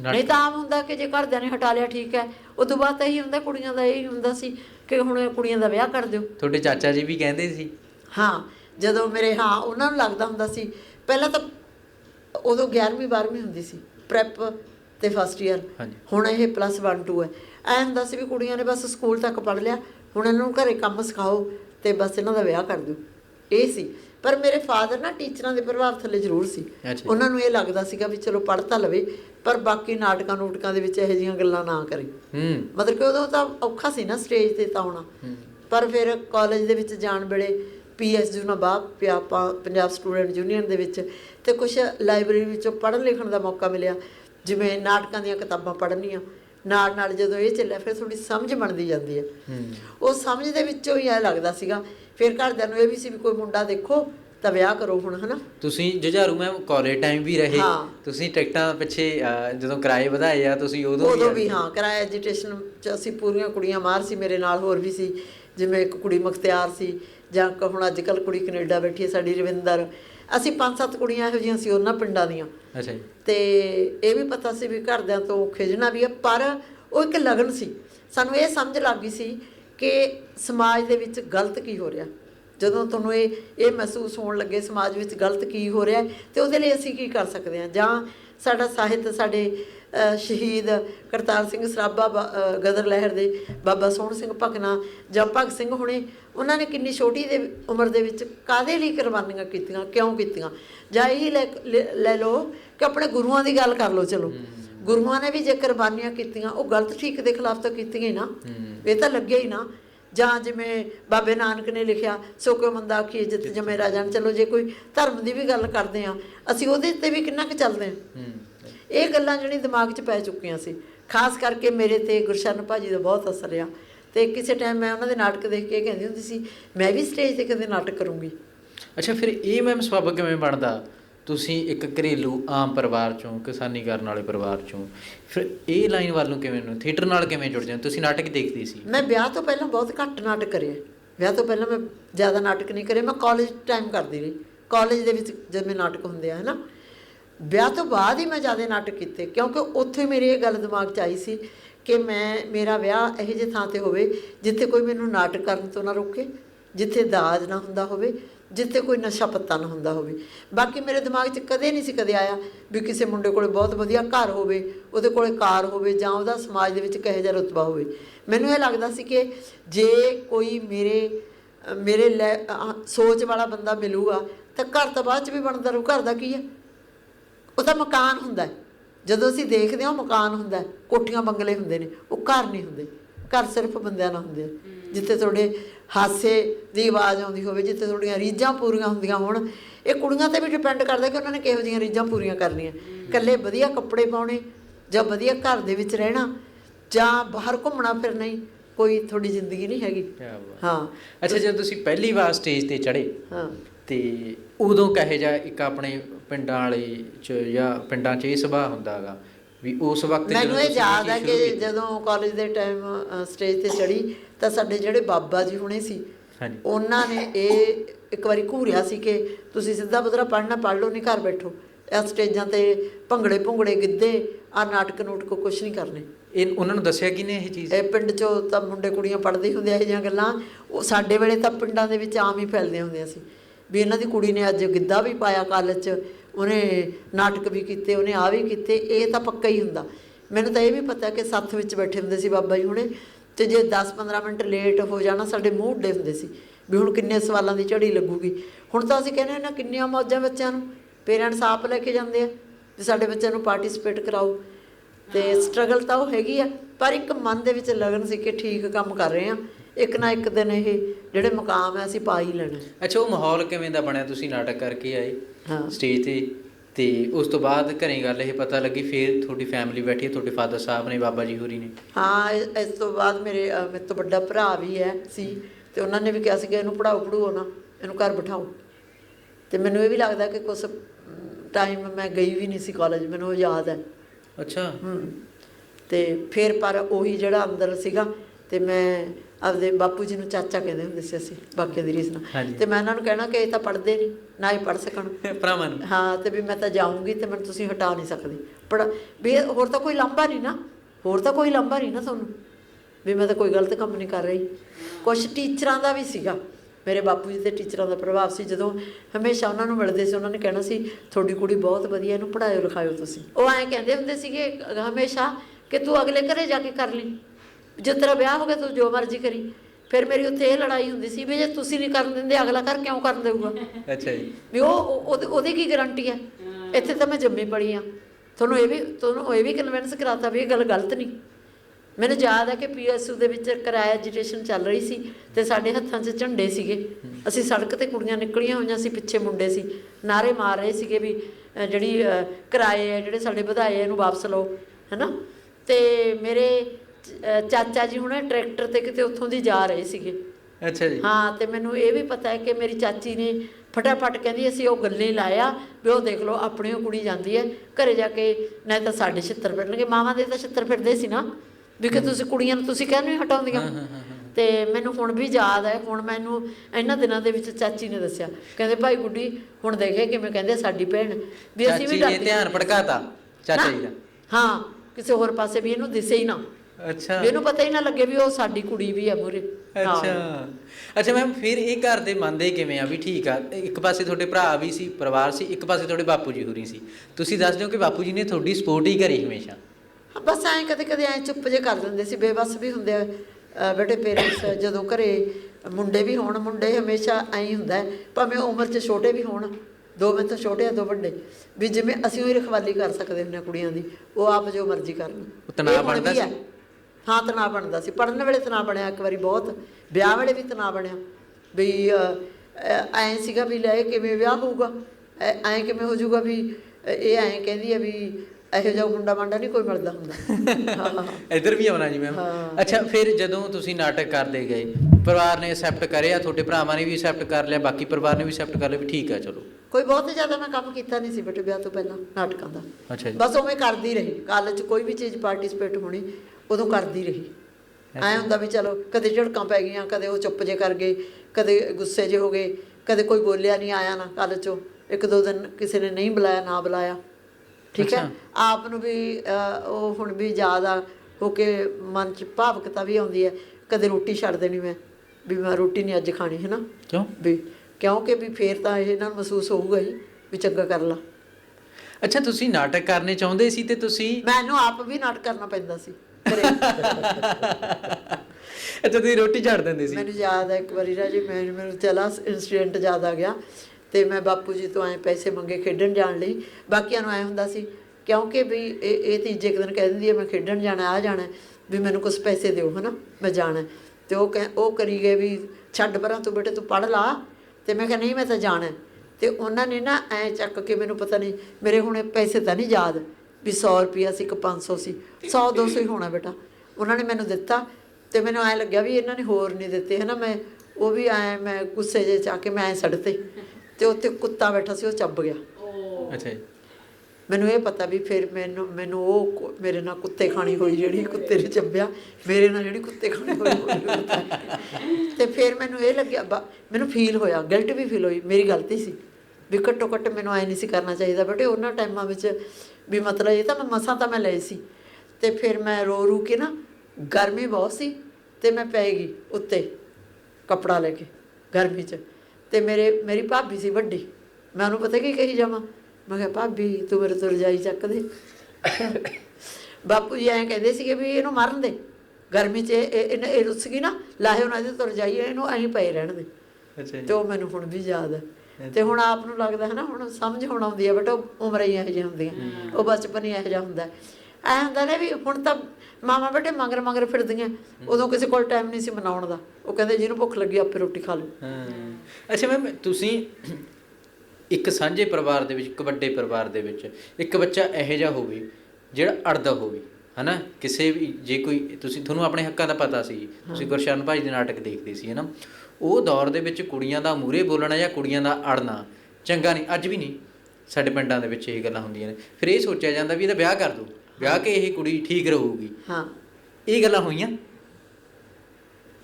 ਨਹੀਂ ਤਾਂ ਆਮ ਹੁੰਦਾ ਕਿ ਜੇ ਘਰਦਿਆਂ ਨੇ ਹਟਾ ਲਿਆ ਠੀਕ ਹੈ। ਉਸ ਤੋਂ ਬਾਅਦ ਤਾਂ ਇਹੀ ਹੁੰਦਾ ਕੁੜੀਆਂ ਦਾ ਇਹੀ ਹੁੰਦਾ ਸੀ ਕਿ ਹੁਣ ਕੁੜੀਆਂ ਦਾ ਵਿਆਹ ਕਰ ਦਿਓ। ਤੁਹਾਡੇ ਚਾਚਾ ਜੀ ਵੀ ਕਹਿੰਦੇ ਸੀ। ਹਾਂ ਜਦੋਂ ਮੇਰੇ ਹਾਂ ਉਹਨਾਂ ਨੂੰ ਲੱਗਦਾ ਹੁੰਦਾ ਸੀ ਪਹਿਲਾਂ ਤਾਂ ਉਦੋਂ 11ਵੀਂ 12ਵੀਂ ਹੁੰਦੀ ਸੀ ਪ੍ਰੈਪ ਤੇ ਫਸਟ ਈਅਰ। ਹੁਣ ਇਹ ਪਲੱਸ 1 2 ਹੈ। ਐਂ ਹੁੰਦਾ ਸੀ ਵੀ ਕੁੜੀਆਂ ਨੇ ਬਸ ਸਕੂਲ ਤੱਕ ਪੜ੍ਹ ਲਿਆ। ਹੁਣ ਇਹਨਾਂ ਨੂੰ ਘਰੇ ਕੰਮ ਸਿਖਾਓ ਤੇ ਬਸ ਇਹਨਾਂ ਦਾ ਵਿਆਹ ਕਰ ਦਿਓ। ਇਹ ਸੀ। ਪਰ ਮੇਰੇ ਫਾਦਰ ਨਾ ਟੀਚਰਾਂ ਦੇ ਪ੍ਰਭਾਵ ਥੱਲੇ ਜ਼ਰੂਰ ਸੀ। ਉਹਨਾਂ ਨੂੰ ਇਹ ਲੱਗਦਾ ਸੀਗਾ ਵੀ ਚਲੋ ਪੜ੍ਹ ਤਾਂ ਲਵੇ ਪਰ ਬਾਕੀ ਨਾਟਕਾਂ ਨੂਟਕਾਂ ਦੇ ਵਿੱਚ ਇਹੋ ਜਿਹੀਆਂ ਗੱਲਾਂ ਨਾ ਕਰੇ। ਹੂੰ। ਮਤਲਬ ਕਿ ਉਦੋਂ ਤਾਂ ਔਖਾ ਸੀ ਨਾ ਸਟੇਜ ਤੇ ਤਾਂ ਆਉਣਾ। ਪਰ ਫਿਰ ਕਾਲਜ ਦੇ ਵਿੱਚ ਜਾਣ ਵੇਲੇ ਪੀਐਸਯੂ ਨਾਲ ਬਾਅਦ ਪਿਆ ਆਪਾਂ ਪੰਜਾਬ ਸਟੂਡੈਂਟ ਯੂਨੀਅਨ ਦੇ ਵਿੱਚ ਤੇ ਕੁਝ ਲਾਇਬ੍ਰੇਰੀ ਵਿੱਚੋਂ ਪੜ੍ਹਨ ਲਿਖਣ ਦਾ ਮੌਕਾ ਮਿਲਿਆ। ਜਿਵੇਂ ਨਾਟਕਾਂ ਦੀਆਂ ਕਿਤਾਬਾਂ ਪੜ੍ਹਨੀਆਂ ਨਾਲ ਨਾਲ ਜਦੋਂ ਇਹ ਚੱਲਿਆ ਫਿਰ ਥੋੜੀ ਸਮਝ ਬਣਦੀ ਜਾਂਦੀ ਹੈ। ਉਹ ਸਮਝ ਦੇ ਵਿੱਚੋਂ ਹੀ ਇਹ ਲੱਗਦਾ ਸੀਗਾ। ਫਿਰ ਘਰਦਿਆਂ ਨੂੰ ਇਹ ਵੀ ਸੀ ਵੀ ਕੋਈ ਮੁੰਡਾ ਦੇਖੋ ਤਾਂ ਵਿਆਹ ਕਰੋ ਹੁਣ ਹਨਾ? ਤੁਸੀਂ ਜੁਝਾਰੂ ਮੈਮ ਕਾਲਜ ਟਾਈਮ ਵੀ ਰਹੇ। ਤੁਸੀਂ ਟਿਕਟਾਂ ਪਿੱਛੇ ਜਦੋਂ ਕਿਰਾਏ ਵਧਾਏ ਆ ਤੁਸੀਂ ਉਦੋਂ ਉਦੋਂ। ਵੀ ਹਾਂ ਕਿਰਾਇਆ ਐਜੀਟੇਸ਼ਨ ਚ ਅਸੀਂ ਪੂਰੀਆਂ ਕੁੜੀਆਂ ਮਾਰ ਸੀ ਮੇਰੇ ਨਾਲ ਹੋਰ ਵੀ ਸੀ। ਜਿਵੇਂ ਇੱਕ ਕੁੜੀ ਮੁਖਤਿਆਰ ਸੀ ਜਾਂ ਹੁਣ ਅੱਜ ਕੱਲ ਕੁੜੀ ਕੈਨੇਡਾ ਬੈਠੀ ਹੈ ਸਾਡੀ ਰਵਿੰਦਰ। ਅਸੀਂ ਪੰਜ ਸੱਤ ਕੁੜੀਆਂ ਇਹੋ ਜਿਹੀਆਂ ਸੀ ਉਹਨਾਂ ਪਿੰਡਾਂ ਦੀਆਂ। ਅੱਛਾ ਜੀ। ਤੇ ਇਹ ਵੀ ਪਤਾ ਸੀ ਵੀ ਘਰਦਿਆਂ ਤੋਂ ਖਿਜਣਾ ਵੀ ਹੈ ਪਰ ਉਹ ਇੱਕ ਲਗਨ ਸੀ। ਸਾਨੂੰ ਇਹ ਸਮਝ ਲੱਗ ਗਈ ਸੀ ਕਿ ਸਮਾਜ ਦੇ ਵਿੱਚ ਗਲਤ ਕੀ ਹੋ ਰਿਹਾ। ਜਦੋਂ ਤੁਹਾਨੂੰ ਇਹ ਇਹ ਮਹਿਸੂਸ ਹੋਣ ਲੱਗੇ ਸਮਾਜ ਵਿੱਚ ਗਲਤ ਕੀ ਹੋ ਰਿਹਾ ਤੇ ਉਹਦੇ ਲਈ ਅਸੀਂ ਕੀ ਕਰ ਸਕਦੇ ਹਾਂ? ਜਾਂ ਸਾਡਾ ਸਾਹਿਤ ਸਾਡੇ ਸ਼ਹੀਦ ਕਰਤਾਰ ਸਿੰਘ ਸਰਾਭਾ ਗਦਰ ਲਹਿਰ ਦੇ ਬਾਬਾ ਸੋਹਣ ਸਿੰਘ ਭਕਨਾ ਜਾਂ ਭਗਤ ਸਿੰਘ ਹੁਣੇ ਉਹਨਾਂ ਨੇ ਕਿੰਨੀ ਛੋਟੀ ਦੇ ਉਮਰ ਦੇ ਵਿੱਚ ਕਾਦੇ ਲਈ ਕੁਰਬਾਨੀਆਂ ਕੀਤੀਆਂ ਕਿਉਂ ਕੀਤੀਆਂ? ਜਾਂ ਇਹ ਲੈ ਲਓ ਕਿ ਆਪਣੇ ਗੁਰੂਆਂ ਦੀ ਗੱਲ ਕਰ ਲਓ ਚਲੋ। ਗੁਰੂਆਂ ਨੇ ਵੀ ਜੇ ਕੁਰਬਾਨੀਆਂ ਕੀਤੀਆਂ ਉਹ ਗਲਤ ਠੀਕ ਦੇ ਖਿਲਾਫ ਤਾਂ ਕੀਤੀਆਂ ਹੀ ਨਾ। ਇਹ ਤਾਂ ਲੱਗਿਆ ਹੀ ਨਾ। ਜਾਂ ਜਿਵੇਂ ਬਾਬੇ ਨਾਨਕ ਨੇ ਲਿਖਿਆ ਸੋ ਕਿਉ ਮੰਦਾ ਆਖੀ ਇੱਜ਼ਤ ਜਮੇ ਰਾਜਨ ਚਲੋ ਜੇ ਕੋਈ ਧਰਮ ਦੀ ਵੀ ਗੱਲ ਕਰਦੇ ਆ ਅਸੀਂ ਉਹਦੇ ਤੇ ਵੀ ਕਿੰਨਾ ਕੁ ਚੱਲਦੇ ਆ ਹੂੰ। ਇਹ ਗੱਲਾਂ ਜਿਹੜੀ ਦਿਮਾਗ 'ਚ ਪੈ ਚੁੱਕੀਆਂ ਸੀ। ਖਾਸ ਕਰਕੇ ਮੇਰੇ ਤੇ ਗੁਰਸ਼ਨ ਭਾਜੀ ਦਾ ਬਹੁਤ ਅਸਰ ਆ। ਤੇ ਕਿਸੇ ਟਾਈਮ ਮੈਂ ਉਹਨਾਂ ਦੇ ਨਾਟਕ ਦੇਖ ਕੇ ਕਹਿੰਦੀ ਹੁੰਦੀ ਸੀ ਮੈਂ ਵੀ ਸਟੇਜ ਤੇ ਕਦੇ ਨਾਟਕ ਕਰੂੰਗੀ। ਅੱਛਾ ਫਿਰ ਇਹ ਮੈਮ ਸਬੱਬ ਕਿਵੇਂ ਬਣਦਾ? ਤੁਸੀਂ ਇੱਕ ਘਰੇਲੂ ਆਮ ਪਰਿਵਾਰ ਚੋਂ ਕਿਸਾਨੀ ਕਰਨ ਵਾਲੇ ਪਰਿਵਾਰ ਚੋਂ ਫਿਰ ਇਹ ਲਾਈਨ ਵੱਲ ਨੂੰ ਕਿਵੇਂ ਨੂੰ ਥੀਏਟਰ ਨਾਲ ਕਿਵੇਂ ਜੁੜ ਜਾਂਦੇ ਤੁਸੀਂ ਨਾਟਕ ਦੇਖਦੀ ਸੀ। ਮੈਂ ਵਿਆਹ ਤੋਂ ਪਹਿਲਾਂ ਬਹੁਤ ਘੱਟ ਨਾਟਕ ਕਰੇ। ਵਿਆਹ ਤੋਂ ਪਹਿਲਾਂ ਮੈਂ ਜ਼ਿਆਦਾ ਨਾਟਕ ਨਹੀਂ ਕਰੇ ਮੈਂ ਕਾਲਜ ਟਾਈਮ ਕਰਦੀ ਰਹੀ। ਕਾਲਜ ਦੇ ਵਿੱਚ ਜਿਵੇਂ ਨਾਟਕ ਹੁੰਦੇ ਆ ਹਨਾ? ਵਿਆਹ ਤੋਂ ਬਾਅਦ ਹੀ ਮੈਂ ਜ਼ਿਆਦਾ ਨਾਟਕ ਕੀਤੇ ਕਿਉਂਕਿ ਉੱਥੇ ਮੇਰੀ ਇਹ ਗੱਲ ਦਿਮਾਗ 'ਚ ਆਈ ਸੀ ਕਿ ਮੈਂ, ਮੇਰਾ ਵਿਆਹ ਇਹੋ ਜਿਹੇ ਥਾਂ ਤੇ ਹੋਵੇ ਜਿੱਥੇ ਕੋਈ ਮੈਨੂੰ ਨਾਟਕ ਕਰਨ ਤੋਂ ਨਾ ਰੋਕੇ, ਜਿੱਥੇ ਦਾਜ ਨਾ ਹੁੰਦਾ ਹੋਵੇ, ਜਿੱਥੇ ਕੋਈ ਨਸ਼ਾ ਪੱਤਾ ਨਾ ਹੁੰਦਾ ਹੋਵੇ। ਬਾਕੀ ਮੇਰੇ ਦਿਮਾਗ 'ਚ ਕਦੇ ਨਹੀਂ ਸੀ ਕਦੇ ਆਇਆ ਵੀ ਕਿਸੇ ਮੁੰਡੇ ਕੋਲੇ ਬਹੁਤ ਵਧੀਆ ਘਰ ਹੋਵੇ, ਉਹਦੇ ਕੋਲੇ ਕਾਰ ਹੋਵੇ ਜਾਂ ਉਹਦਾ ਸਮਾਜ ਦੇ ਵਿੱਚ ਕਹੇ ਜਿਹਾ ਰੁਤਬਾ ਹੋਵੇ। ਮੈਨੂੰ ਇਹ ਲੱਗਦਾ ਸੀ ਕਿ ਜੇ ਕੋਈ ਮੇਰੇ ਮੇਰੇ ਲੈ- ਸੋਚ ਵਾਲਾ ਬੰਦਾ ਮਿਲੂਗਾ ਤਾਂ ਘਰ ਤਾਂ ਬਾਅਦ ਚ ਵੀ ਬਣਦਾ ਰਹੂ। ਘਰ ਦਾ ਕੀ ਹੈ ਉਹਦਾ ਮਕਾਨ ਹੁੰਦਾ ਹੈ। ਜਦੋਂ ਅਸੀਂ ਦੇਖਦੇ ਹਾਂ ਮਕਾਨ ਹੁੰਦਾ ਹੈ, ਕੋਠੀਆਂ ਬੰਗਲੇ ਹੁੰਦੇ ਨੇ ਉਹ ਘਰ ਨਹੀਂ ਹੁੰਦੇ ਘਰ ਸਿਰਫ ਬੰਦਿਆਂ ਨਾਲ ਹੁੰਦੇ ਜਿੱਥੇ ਤੁਹਾਡੇ ਹਾਸੇ ਦੀ ਆਵਾਜ਼ ਆਉਂਦੀ ਹੋਵੇ ਜਿੱਥੇ ਤੁਹਾਡੀਆਂ ਰੀਝਾਂ ਪੂਰੀਆਂ ਹੁੰਦੀਆਂ ਹੋਣ ਇਹ ਕੁੜੀਆਂ ਤੇ ਵੀ ਡਿਪੈਂਡ ਕਰਦਾ ਕਿ ਉਹਨਾਂ ਨੇ ਕਿਹੋ ਜਿਹੀਆਂ ਰੀਝਾਂ ਪੂਰੀਆਂ ਕਰਨੀਆਂ। ਇਕੱਲੇ ਵਧੀਆ ਕੱਪੜੇ ਪਾਉਣੇ ਜਾਂ ਵਧੀਆ ਘਰ ਦੇ ਵਿੱਚ ਰਹਿਣਾ ਜਾਂ ਬਾਹਰ ਘੁੰਮਣਾ ਫਿਰਨਾ ਹੀ ਕੋਈ ਤੁਹਾਡੀ ਜ਼ਿੰਦਗੀ ਨਹੀਂ ਹੈਗੀ। ਹਾਂ। ਅੱਛਾ ਜਦੋਂ ਤੁਸੀਂ ਪਹਿਲੀ ਵਾਰ ਸਟੇਜ ਤੇ ਚੜੇ ਹਾਂ। ਤੇ ਉਦੋਂ ਕਹੇ ਜਾ ਇੱਕ ਆਪਣੇ ਪਿੰਡਾਂ ਵਾਲੇ ਚ ਜਾਂ ਪਿੰਡਾਂ 'ਚ ਇਹ ਸੁਭਾਅ ਹੁੰਦਾਗਾ ਵੀ ਉਸ ਵਕਤ ਮੈਨੂੰ ਇਹ ਯਾਦ ਹੈ ਕਿ ਜਦੋਂ ਕਾਲਜ ਦੇ ਟਾਈਮ ਸਟੇਜ ਤੇ ਚੜੀ ਤਾਂ ਸਾਡੇ ਜਿਹੜੇ ਬਾਬਾ ਜੀ ਹੁਣੇ ਸੀ ਹਾਂਜੀ। ਉਹਨਾਂ ਨੇ ਇਹ ਇੱਕ ਵਾਰੀ ਘੂਰਿਆ ਸੀ ਕਿ ਤੁਸੀਂ ਸਿੱਧਾ ਬਦਰਾ ਪੜ੍ਹਨਾ ਪੜ੍ਹ ਲਓ ਨਹੀਂ ਘਰ ਬੈਠੋ। ਇਹ ਸਟੇਜਾਂ ਤੇ ਭੰਗੜੇ ਭੁੰਗੜੇ ਗਿੱਧੇ ਆ ਨਾਟਕ ਨੂਟਕ ਕੁਛ ਨਹੀਂ ਕਰਨੇ। ਇਹ ਉਹਨਾਂ ਨੂੰ ਦੱਸਿਆ ਕਿਨੇ ਇਹ ਚੀਜ਼? ਇਹ ਪਿੰਡ ਚੋਂ ਤਾਂ ਮੁੰਡੇ ਕੁੜੀਆਂ ਪੜ੍ਹਦੇ ਹੀ ਹੁੰਦੇ ਆ ਇਹ ਜਿਹੀਆਂ ਗੱਲਾਂ। ਉਹ ਸਾਡੇ ਵੇਲੇ ਤਾਂ ਪਿੰਡਾਂ ਦੇ ਵਿੱਚ ਆਮ ਹੀ ਫੈਲਦੀਆਂ ਹੁੰਦੀਆਂ ਸੀ। ਵੀ ਇਹਨਾਂ ਦੀ ਕੁੜੀ ਨੇ ਅੱਜ ਗਿੱਧਾ ਵੀ ਪਾਇਆ ਕਾਲਜ 'ਚ ਉਹਨੇ ਨਾਟਕ ਵੀ ਕੀਤੇ ਉਹਨੇ ਆ ਵੀ ਕੀਤੇ ਇਹ ਤਾਂ ਪੱਕਾ ਹੀ ਹੁੰਦਾ। ਮੈਨੂੰ ਤਾਂ ਇਹ ਵੀ ਪਤਾ ਕਿ ਸੱਥ ਵਿੱਚ ਬੈਠੇ ਹੁੰਦੇ ਸੀ ਬਾਬਾ ਜੀ ਹੁਣੇ ਤੇ ਜੇ 10-15 ਮਿੰਟ ਲੇਟ ਹੋ ਜਾਣਾ ਸਾਡੇ ਮੂੰਹ ਉੱਡੇ ਹੁੰਦੇ ਸੀ ਵੀ ਹੁਣ ਕਿੰਨੇ ਸਵਾਲਾਂ ਦੀ ਝੜੀ ਲੱਗੂਗੀ। ਹੁਣ ਤਾਂ ਅਸੀਂ ਕਹਿੰਦੇ ਨਾ ਕਿੰਨੀਆਂ ਮੌਜਾਂ ਬੱਚਿਆਂ ਨੂੰ ਪੇਰੈਂਟਸ ਆਪ ਲੈ ਕੇ ਜਾਂਦੇ ਆ ਵੀ ਸਾਡੇ ਬੱਚਿਆਂ ਨੂੰ ਪਾਰਟਿਸਿਪੇਟ ਕਰਾਓ। ਤੇ ਸਟਰਗਲ ਤਾਂ ਉਹ ਹੈਗੀ ਆ ਪਰ ਇੱਕ ਮਨ ਦੇ ਵਿੱਚ ਲਗਨ ਸੀ ਕਿ ਠੀਕ ਕੰਮ ਕਰ ਰਹੇ ਆ ਇੱਕ ਨਾ ਇੱਕ ਦਿਨ ਇਹ ਜਿਹੜੇ ਮੁਕਾਮ ਆ ਅਸੀਂ ਪਾ ਹੀ ਲੈਣਾ। ਅੱਛਾ ਉਹ ਮਾਹੌਲ ਕਿਵੇਂ ਦਾ ਬਣਿਆ ਤੁਸੀਂ ਨਾਟਕ ਕਰਕੇ ਆਏ ਹਾਂ। ਸਟੇਜ ਤੇ? ਤੇ ਉਸ ਤੋਂ ਬਾਅਦ ਘਰੇ ਗੱਲ ਇਹ ਪਤਾ ਲੱਗੀ ਫਿਰ ਤੁਹਾਡੀ ਫੈਮਿਲੀ ਬੈਠੀ ਹੈ, ਤੁਹਾਡੇ ਫਾਦਰ ਸਾਹਿਬ ਨੇ ਬਾਬਾ ਜੀ ਹੋਰੀ ਨੇ। ਹਾਂ ਇਸ ਤੋਂ ਬਾਅਦ ਮੇਰੇ ਮੇਰੇ ਤੋਂ ਵੱਡਾ ਭਰਾ ਵੀ ਹੈ ਸੀ। ਤੇ ਉਹਨਾਂ ਨੇ ਵੀ ਕਿਹਾ ਸੀ ਕਿ ਇਹਨੂੰ ਪੜਾਓ ਪੜੂਓ ਨਾ ਇਹਨੂੰ ਘਰ ਬਿਠਾਓ। ਤੇ ਮੈਨੂੰ ਇਹ ਵੀ ਲੱਗਦਾ ਕਿ ਕੁਝ ਟਾਈਮ ਮੈਂ ਗਈ ਵੀ ਨਹੀਂ ਸੀ ਕਾਲਜ ਮੈਨੂੰ ਉਹ ਯਾਦ ਹੈ। ਅੱਛਾ। ਹਮ, ਤੇ ਫਿਰ ਪਰ ਉਹੀ ਜਿਹੜਾ ਅੰਦਰ ਸੀਗਾ ਤੇ ਮੈਂ ਆਪਦੇ ਬਾਪੂ ਜੀ ਨੂੰ ਚਾਚਾ ਕਹਿੰਦੇ ਹੁੰਦੇ ਸੀ ਅਸੀਂ ਬਾਕੀਆਂ ਦੀ ਰੀਸ ਨਾਲ। ਤੇ ਮੈਂ ਇਹਨਾਂ ਨੂੰ ਕਹਿਣਾ ਕਿ ਇਹ ਤਾਂ ਪੜ੍ਹਦੇ ਨਹੀਂ ਨਾ ਹੀ ਪੜ੍ਹ ਸਕਣ। ਭਰਾਵਾਂ ਨੂੰ। ਹਾਂ ਤੇ ਵੀ ਮੈਂ ਤਾਂ ਜਾਊਂਗੀ ਤੇ ਮੈਨੂੰ ਤੁਸੀਂ ਹਟਾ ਨਹੀਂ ਸਕਦੇ। ਪਰ ਵੀ ਹੋਰ ਤਾਂ ਕੋਈ ਲਾਂਭਾ ਨਹੀਂ ਨਾ ਹੋਰ ਤਾਂ ਕੋਈ ਲਾਂਭਾ ਨਹੀਂ ਨਾ ਤੁਹਾਨੂੰ। ਵੀ ਮੈਂ ਤਾਂ ਕੋਈ ਗਲਤ ਕੰਮ ਨਹੀਂ ਕਰ ਰਹੀ। ਕੁਝ ਟੀਚਰਾਂ ਦਾ ਵੀ ਸੀਗਾ। ਮੇਰੇ ਬਾਪੂ ਜੀ ਤੇ ਟੀਚਰਾਂ ਦਾ ਪ੍ਰਭਾਵ ਸੀ। ਜਦੋਂ ਹਮੇਸ਼ਾ ਉਹਨਾਂ ਨੂੰ ਮਿਲਦੇ ਸੀ ਉਹਨਾਂ ਨੇ ਕਹਿਣਾ ਸੀ ਤੁਹਾਡੀ ਕੁੜੀ ਬਹੁਤ ਵਧੀਆ ਇਹਨੂੰ ਪੜ੍ਹਾਇਓ ਲਿਖਾਇਓ ਤੁਸੀਂ। ਉਹ ਐਂ ਕਹਿੰਦੇ ਹੁੰਦੇ ਸੀਗੇ ਹਮੇਸ਼ਾ ਕਿ ਤੂੰ ਅਗਲੇ ਘਰੇ ਜਾ ਕੇ ਕਰ ਲਈ। ਜੇ ਤੇਰਾ ਵਿਆਹ ਹੋ ਗਿਆ ਤੂੰ ਜੋ ਮਰਜ਼ੀ ਕਰੀ ਫਿਰ ਮੇਰੀ ਉੱਥੇ ਇਹ ਲੜਾਈ ਹੁੰਦੀ ਸੀ ਵੀ ਜੇ ਤੁਸੀਂ ਨਹੀਂ ਕਰਨ ਦਿੰਦੇ ਅਗਲਾ ਘਰ ਕਿਉਂ ਕਰਨ ਦੇਊਗਾ? ਅੱਛਾ ਜੀ। ਵੀ ਉਹ ਉਹ- ਉਹਦੀ- ਉਹਦੀ ਕੀ ਗਾਰੰਟੀ ਹੈ? ਇੱਥੇ ਤਾਂ ਮੈਂ ਜੰਮੀ ਪੜੀ ਆ। ਤੁਹਾਨੂੰ ਇਹ ਵੀ ਤੁਹਾਨੂੰ ਇਹ ਵੀ ਕਨਵਿੰਸ ਕਰਾਤਾ ਵੀ ਇਹ ਗੱਲ ਗਲਤ ਨਹੀਂ। ਮੈਨੂੰ ਯਾਦ ਹੈ ਕਿ ਪੀਐਸਯੂ ਦੇ ਵਿੱਚ ਕਿਰਾਇਆ ਐਜੀਟੇਸ਼ਨ ਚੱਲ ਰਹੀ ਸੀ ਤੇ ਸਾਡੇ ਹੱਥਾਂ 'ਚ ਝੰਡੇ ਸੀਗੇ। ਅਸੀਂ ਸੜਕ ਤੇ ਕੁੜੀਆਂ ਨਿਕਲੀਆਂ ਹੋਈਆਂ ਸੀ ਪਿੱਛੇ ਮੁੰਡੇ ਸੀ। ਨਾਰੇ ਮਾਰ ਰਹੇ ਸੀਗੇ ਵੀ ਜਿਹੜੀ ਕਿਰਾਏ ਹੈ ਜਿਹੜੇ ਸਾਡੇ ਵਧਾਏ ਇਹਨੂੰ ਵਾਪਸ ਲਓ ਹੈਨਾ? ਤੇ ਮੇਰੇ ਚਾਚਾ ਜੀ ਹੁਣੇ ਟਰੈਕਟਰ ਤੇ ਕਿਤੇ ਉੱਥੋਂ ਦੀ ਜਾ ਰਹੇ ਸੀਗੇ। ਅੱਛਾ ਜੀ। ਹਾਂ ਤੇ ਮੈਨੂੰ ਇਹ ਵੀ ਪਤਾ ਹੈ ਕਿ ਮੇਰੀ ਚਾਚੀ ਨੇ ਫਟਾਫਟ ਕਹਿੰਦੀ ਅਸੀਂ ਉਹ ਗੱਲੇ ਲਾਇਆ ਵੀ ਉਹ ਦੇਖ ਲਓ ਆਪਣੀ ਉਹ ਕੁੜੀ ਜਾਂਦੀ ਹੈ ਘਰੇ ਜਾ ਕੇ ਨਹੀਂ ਤਾਂ ਸਾਡੇ ਛਿੱਤਰ ਫਿਰਨਗੇ। ਮਾਵਾਂ ਦੇ ਤਾਂ ਛਿੱਤਰ ਫਿਰਦੇ ਸੀ ਨਾ ਵੀ ਕਿ ਤੁਸੀਂ ਕੁੜੀਆਂ ਨੂੰ ਤੁਸੀਂ ਕਹਿੰਦੇ ਹਟਾਉਂਦੀਆਂ। ਤੇ ਮੈਨੂੰ ਹੁਣ ਵੀ ਯਾਦ ਹੈ ਹੁਣ ਮੈਨੂੰ ਇਹਨਾਂ ਦਿਨਾਂ ਦੇ ਵਿੱਚ ਚਾਚੀ ਨੇ ਦੱਸਿਆ। ਕਹਿੰਦੇ ਭਾਈ ਗੁੱਡੀ ਹੁਣ ਦੇਖੇ ਕਿਵੇਂ ਕਹਿੰਦੇ ਸਾਡੀ ਭੈਣ ਵੀ ਅਸੀਂ ਵੀ ਚਾਚੀ ਨੇ ਡਰਦੇ ਧਿਆਨ ਭੜਕਾਤਾ ਚਾਚਾ ਜੀ ਦਾ। ਹਾਂ ਕਿਸੇ ਹੋਰ ਪਾਸੇ ਵੀ ਇਹਨੂੰ ਦਿਸੇ ਹੀ ਨਾ। ਅੱਛਾ। ਇਹਨੂੰ ਪਤਾ ਹੀ ਨਾ ਲੱਗੇ ਵੀ ਉਹ ਸਾਡੀ ਕੁੜੀ ਵੀ ਹੈ ਮੂਰੇ। ਅੱਛਾ। ਅੱਛਾ ਮੈਮ ਫਿਰ ਇਹ ਘਰ ਦੇ ਮੰਨਦੇ ਕਿਵੇਂ ਆ ਵੀ ਠੀਕ ਆ? ਇੱਕ ਪਾਸੇ ਤੁਹਾਡੇ ਭਰਾ ਵੀ ਸੀ ਪਰਿਵਾਰ ਸੀ ਇੱਕ ਪਾਸੇ ਤੁਹਾਡੇ ਬਾਪੂ ਜੀ ਹੋਰੀ ਸੀ। ਤੁਸੀਂ ਦੱਸ ਦਿਓ ਕਿ ਬਾਪੂ ਜੀ ਨੇ ਤੁਹਾਡੀ ਸਪੋਰਟ ਹੀ ਕਰੀ ਹਮੇਸ਼ਾ। ਹਾਂ, ਬਸ ਐਂ ਕਦੇ ਕਦੇ ਐਂ ਚੁੱਪ ਜੇ ਕਰ ਦਿੰਦੇ ਸੀ ਬੇਬਸ ਵੀ ਹੁੰਦੇ ਆ ਬੇਟੇ ਪੇਰੈਂਟਸ ਜਦੋਂ ਘਰੇ ਮੁੰਡੇ ਵੀ ਹੋਣ ਮੁੰਡੇ ਹਮੇਸ਼ਾ ਐਂ ਹੀ ਹੁੰਦਾ ਹੈ, ਭਾਵੇਂ ਉਮਰ 'ਚ ਛੋਟੇ ਵੀ ਹੋਣ ਦੋ ਮੇਰੇ ਤੋਂ ਛੋਟੇ ਆ ਦੋ ਵੱਡੇ। ਵੀ ਜਿਵੇਂ ਅਸੀਂ ਉਹੀ ਰਖਵਾਲੀ ਕਰ ਸਕਦੇ ਹੁੰਦੇ ਹਾਂ ਕੁੜੀਆਂ ਦੀ ਉਹ ਆਪ ਜੋ ਮਰਜ਼ੀ ਕਰਨ ਤਣਾਅ ਬਣਦਾ ਸੀ? ਹੈ। ਤਣਾਅ ਬਣਦਾ ਸੀ। ਪੜਨ ਵੇਲੇ ਤਣਾਅ ਬਣਿਆ ਇੱਕ ਵਾਰੀ ਬਹੁਤ। ਵਿਆਹ ਵੇਲੇ ਵੀ ਤਣਾਅ ਬਣਿਆ। ਵੀ ਐਂ ਸੀਗਾ ਵੀ ਲੈ ਕਿਵੇਂ ਵਿਆਹ ਹੋਊਗਾ? ਐ- ਕਿਵੇਂ ਹੋ ਜਾਊਗਾ ਵੀ ਇਹ ਐਂ ਕਹਿੰਦੀ ਹੈ ਵੀ ਇਹੋ ਜਿਹਾ ਮੁੰਡਾ ਮੰਡਾ ਨਹੀਂ ਕੋਈ ਮਿਲਦਾ ਹੁੰਦਾ। ਇੱਧਰ ਵੀ ਆਉਣਾ ਜੀ ਮੈਮ। ਅੱਛਾ ਫਿਰ ਜਦੋਂ ਤੁਸੀਂ ਨਾਟਕ ਕਰਦੇ ਗਏ ਪਰਿਵਾਰ ਨੇ ਐਕਸੈਪਟ ਕਰਿਆ ਤੁਹਾਡੇ ਭਰਾਵਾਂ ਨੇ ਵੀ ਐਕਸੈਪਟ ਕਰ ਲਿਆ ਬਾਕੀ ਪਰਿਵਾਰ ਨੇ ਵੀ ਐਕਸੈਪਟ ਕਰ ਲਿਆ ਵੀ ਠੀਕ ਆ ਚਲੋ। ਕੋਈ ਬਹੁਤ ਜ਼ਿਆਦਾ ਮੈਂ ਕੰਮ ਕੀਤਾ ਨਹੀਂ ਸੀ ਬੇਟੇ ਵਿਆਹ ਤੋਂ ਪਹਿਲਾਂ ਨਾਟਕਾਂ ਦਾ। ਅੱਛਾ ਜੀ। ਬਸ ਉਵੇਂ ਕਰਦੀ ਰਹੀ। ਕਾਲਜ 'ਚ ਕੋਈ ਵੀ ਚੀਜ਼ ਪਾਰਟਿਸਿਪੇਟ ਹੋਣੀ ਉਦੋਂ ਕਰਦੀ ਰਹੀ। ਐਂ ਹੁੰਦਾ ਵੀ ਚਲੋ ਕਦੇ ਝੜਕਾਂ ਪੈ ਗਈਆਂ ਕਦੇ ਉਹ ਚੁੱਪ ਜੇ ਕਰ ਗਏ ਕਦੇ ਗੁੱਸੇ ਜੇ ਹੋ ਗਏ ਕਦੇ ਕੋਈ ਬੋਲਿਆ ਨਹੀਂ ਆਇਆ ਨਾ ਕਾਲਜ 'ਚੋਂ ਇੱਕ ਦੋ ਦਿਨ ਕਿਸੇ ਨੇ ਨਹੀਂ ਬੁਲਾਇਆ ਨਾ ਬੁਲਾਇਆ। ਠੀਕ ਹੈ? ਆਪ ਨੂੰ ਵੀ ਉਹ ਹੁਣ ਵੀ ਜ਼ਿਆਦਾ ਹੋ ਕੇ ਮਨ 'ਚ ਭਾਵਕਤਾ ਵੀ ਆਉਂਦੀ ਹੈ ਕਦੇ ਰੋਟੀ ਛੱਡ ਦੇਣੀ ਮੈਂ ਵੀ ਮੈਂ ਰੋਟੀ ਨਹੀਂ ਅੱਜ ਖਾਣੀ ਹੈ ਨਾ? ਕਿਉਂ? ਵੀ ਕਿਉਂਕਿ ਵੀ ਫੇਰ ਤਾਂ ਇਹ ਇਹਨਾਂ ਨੂੰ ਮਹਿਸੂਸ ਹੋਊਗਾ ਹੀ ਵੀ ਚੰਗਾ ਕਰ ਲਾ। ਅੱਛਾ ਤੁਸੀਂ ਨਾਟਕ ਕਰਨੇ ਚਾਹੁੰਦੇ ਸੀ ਤੇ ਤੁਸੀਂ ਮੈਨੂੰ ਆਪ ਵੀ ਨਾਟਕ ਕਰਨਾ ਪੈਂਦਾ ਸੀ। ਅੱਛਾ ਤੁਸੀਂ ਰੋਟੀ ਝਾੜ ਦਿੰਦੇ ਸੀ? ਮੈਨੂੰ ਯਾਦ ਹੈ ਇੱਕ ਵਾਰੀ ਰਾਜੀ ਮੈਂ ਮੈਨੂੰ ਚਲਾ ਇਨਸੀਡੈਂਟ ਯਾਦ ਆ ਗਿਆ ਤੇ ਮੈਂ ਬਾਪੂ ਜੀ ਤੋਂ ਐ ਪੈਸੇ ਮੰਗੇ ਖੇਡਣ ਜਾਣ ਲਈ। ਬਾਕੀਆਂ ਨੂੰ ਐ ਹੁੰਦਾ ਸੀ ਕਿਉਂਕਿ ਵੀ ਇਹ ਇਹ ਤੀਜੇ ਦਿਨ ਕਹਿ ਦਿੰਦੀ ਹੈ ਮੈਂ ਖੇਡਣ ਜਾਣਾ ਆ ਜਾਣਾ ਵੀ ਮੈਨੂੰ ਕੁਝ ਪੈਸੇ ਦਿਓ ਹਨਾ ਮੈਂ ਜਾਣਾ ਤੇ ਉਹ ਕਹਿ ਉਹ ਕਰੀ ਗਏ ਵੀ ਛੱਡ ਪਰਾਂ ਤੂੰ ਬੇਟੇ ਤੂੰ ਪੜ ਲਾ। ਤੇ ਮੈਂ ਕਿਹਾ ਨਹੀਂ ਮੈਂ ਤਾਂ ਜਾਣਾ। ਤੇ ਉਹਨਾਂ ਨੇ ਨਾ ਐ ਚੱਕ ਕੇ ਮੈਨੂੰ ਪਤਾ ਨਹੀਂ ਮੇਰੇ ਹੁਣ ਪੈਸੇ ਤਾਂ ਨਹੀਂ ਯਾਦ। ਵੀ 100 ਰੁਪਿਆ ਸੀ ਕਿ 500 ਸੀ 100 200 ਹੀ ਹੋਣਾ ਬੇਟਾ। ਉਹਨਾਂ ਨੇ ਮੈਨੂੰ ਦਿੱਤਾ ਤੇ ਮੈਨੂੰ ਐ ਲੱਗਿਆ ਵੀ ਇਹਨਾਂ ਨੇ ਹੋਰ ਨਹੀਂ ਦਿੱਤੇ ਹਨਾ? ਮੈਂ ਉਹ ਵੀ ਐ ਮੈਂ ਗੁੱਸੇ ਜੇ ਚ ਆ ਕੇ ਮੈਂ ਐ ਸੜਤੇ। ਤੇ ਉੱਥੇ ਕੁੱਤਾ ਬੈਠਾ ਸੀ ਉਹ ਚੱਬ ਗਿਆ। ਅੱਛਾ ਜੀ। ਮੈਨੂੰ ਇਹ ਪਤਾ ਵੀ ਫਿਰ ਮੈਨੂੰ ਮੈਨੂੰ ਉਹ ਮੇਰੇ ਨਾਲ ਕੁੱਤੇ ਖਾਣੀ ਹੋਈ ਜਿਹੜੀ ਕੁੱਤੇ ਨੇ ਚੱਬਿਆ ਮੇਰੇ ਨਾਲ ਜਿਹੜੀ ਕੁੱਤੇ ਖਾਣੀ ਹੋਈ। ਤੇ ਫਿਰ ਮੈਨੂੰ ਇਹ ਲੱਗਿਆ ਬਾ- ਮੈਨੂੰ ਫੀਲ ਹੋਇਆ ਗਿਲਟ ਵੀ ਫੀਲ ਹੋਈ ਮੇਰੀ ਗਲਤੀ ਸੀ। ਵੀ ਘੱਟੋ ਘੱਟ ਮੈਨੂੰ ਐ ਨਹੀਂ ਸੀ ਕਰਨਾ ਚਾਹੀਦਾ ਬੇਟੇ ਉਹਨਾਂ ਟਾਈਮਾਂ ਵਿੱਚ ਵੀ ਮਤਲਬ ਇਹ ਤਾਂ ਮੈਂ ਮਸਾਂ ਤਾਂ ਮੈਂ ਲਏ ਸੀ। ਤੇ ਫਿਰ ਮੈਂ ਰੋ ਰੂ ਕੇ ਨਾ ਗਰਮੀ ਬਹੁਤ ਸੀ ਤੇ ਮੈਂ ਪੈ ਗਈ ਉੱਤੇ ਕੱਪੜਾ ਲੈ ਕੇ ਗਰਮੀ 'ਚ। ਤੇ ਮੇਰੇ ਮੇਰੀ ਭਾਬੀ ਸੀ ਵੱਡੀ। ਮੈਂ ਉਹਨੂੰ ਪਤਾ ਕੀ ਕਹੀ ਜਾਵਾਂ? ਮੈਂ ਕਿਹਾ ਭਾਬੀ ਤੂੰ ਮੇਰੇ ਤੋਂ ਰਜਾਈ ਚੱਕ ਦੇ। ਬਾਪੂ ਜੀ ਐਂ ਕਹਿੰਦੇ ਸੀਗੇ ਵੀ ਇਹਨੂੰ ਮਾਰਨ ਦੇ। ਗਰਮੀ 'ਚ ਇਹ ਇਹ- ਰੁੱਸ ਗਈ ਨਾ ਲਾਹੇ ਉਹਨਾਂ ਦੇ ਤੋਂ ਰਜਾਈ ਇਹਨੂੰ ਐਂ ਪਏ ਰਹਿਣ ਦੇ। ਅੱਛਾ ਜੀ। ਤੇ ਉਹ ਮੈਨੂੰ ਹੁਣ ਵੀ ਯਾਦ ਹੈ ਤੇ ਹੁਣ ਆਪ ਨੂੰ ਲੱਗਦਾ ਹੈ ਨਾ ਹੁਣ ਸਮਝ ਹੁਣ ਆਉਂਦੀ ਹੈ ਬਟ ਉਹ ਉਮਰਾਂ ਹੀ ਇਹੋ ਜਿਹੀਆਂ ਹੁੰਦੀਆਂ। ਉਹ ਬਚਪਨ ਹੀ ਇਹੋ ਜਿਹਾ ਹੁੰਦਾ। ਐ ਹੁੰਦਾ ਨੇ ਵੀ ਹੁਣ ਤਾਂ ਮਾਮਾ ਬੇਟੇ ਮੰਗਰ ਮੰਗਰ ਫਿਰਦੀਆਂ ਉਦੋਂ ਕਿਸੇ ਕੋਲ ਟਾਈਮ ਨਹੀਂ ਸੀ ਮਨਾਉਣ ਦਾ। ਉਹ ਕਹਿੰਦੇ ਜਿਹਨੂੰ ਭੁੱਖ ਲੱਗੀ ਆਪੇ ਰੋਟੀ ਖਾ ਲਓ। ਹਾਂ। ਅੱਛਾ ਮੈਮ ਤੁਸੀਂ ਇੱਕ ਸਾਂਝੇ ਪਰਿਵਾਰ ਦੇ ਵਿੱਚ ਇੱਕ ਵੱਡੇ ਪਰਿਵਾਰ ਦੇ ਵਿੱਚ ਇੱਕ ਬੱਚਾ ਇਹੋ ਜਿਹਾ ਹੋਵੇ ਜਿਹੜਾ ਅੜਦਾ ਹੋਵੇ ਹਨਾ? ਕਿਸੇ ਵੀ ਜੇ ਕੋਈ ਤੁਸੀਂ ਤੁਹਾਨੂੰ ਆਪਣੇ ਹੱਕਾਂ ਦਾ ਪਤਾ ਸੀ ਤੁਸੀਂ ਗੁਰਸ਼ਰਨ ਭਾਈ ਦੇ ਨਾਟਕ ਦੇਖਦੇ ਸੀ ਹਨਾ? ਉਹ ਦੌਰ ਦੇ ਵਿੱਚ ਕੁੜੀਆਂ ਦਾ ਮੂਰੇ ਬੋਲਣਾ ਜਾਂ ਕੁੜੀਆਂ ਦਾ ਅੜਨਾ ਚੰਗਾ ਨਹੀਂ ਅੱਜ ਵੀ ਨਹੀਂ। ਸਾਡੇ ਪਿੰਡਾਂ ਦੇ ਵਿੱਚ ਇਹ ਗੱਲਾਂ ਹੁੰਦੀਆਂ ਨੇ। ਫਿਰ ਇਹ ਸੋਚਿਆ ਜਾਂਦਾ ਵੀ ਇਹਦਾ ਵਿਆਹ ਕਰ ਦੋ। ਵਿਆਹ ਕੇ ਇਹ ਕੁੜੀ ਠੀਕ ਰਹੂਗੀ। ਹਾਂ। ਇਹ ਗੱਲਾਂ ਹੋਈਆਂ?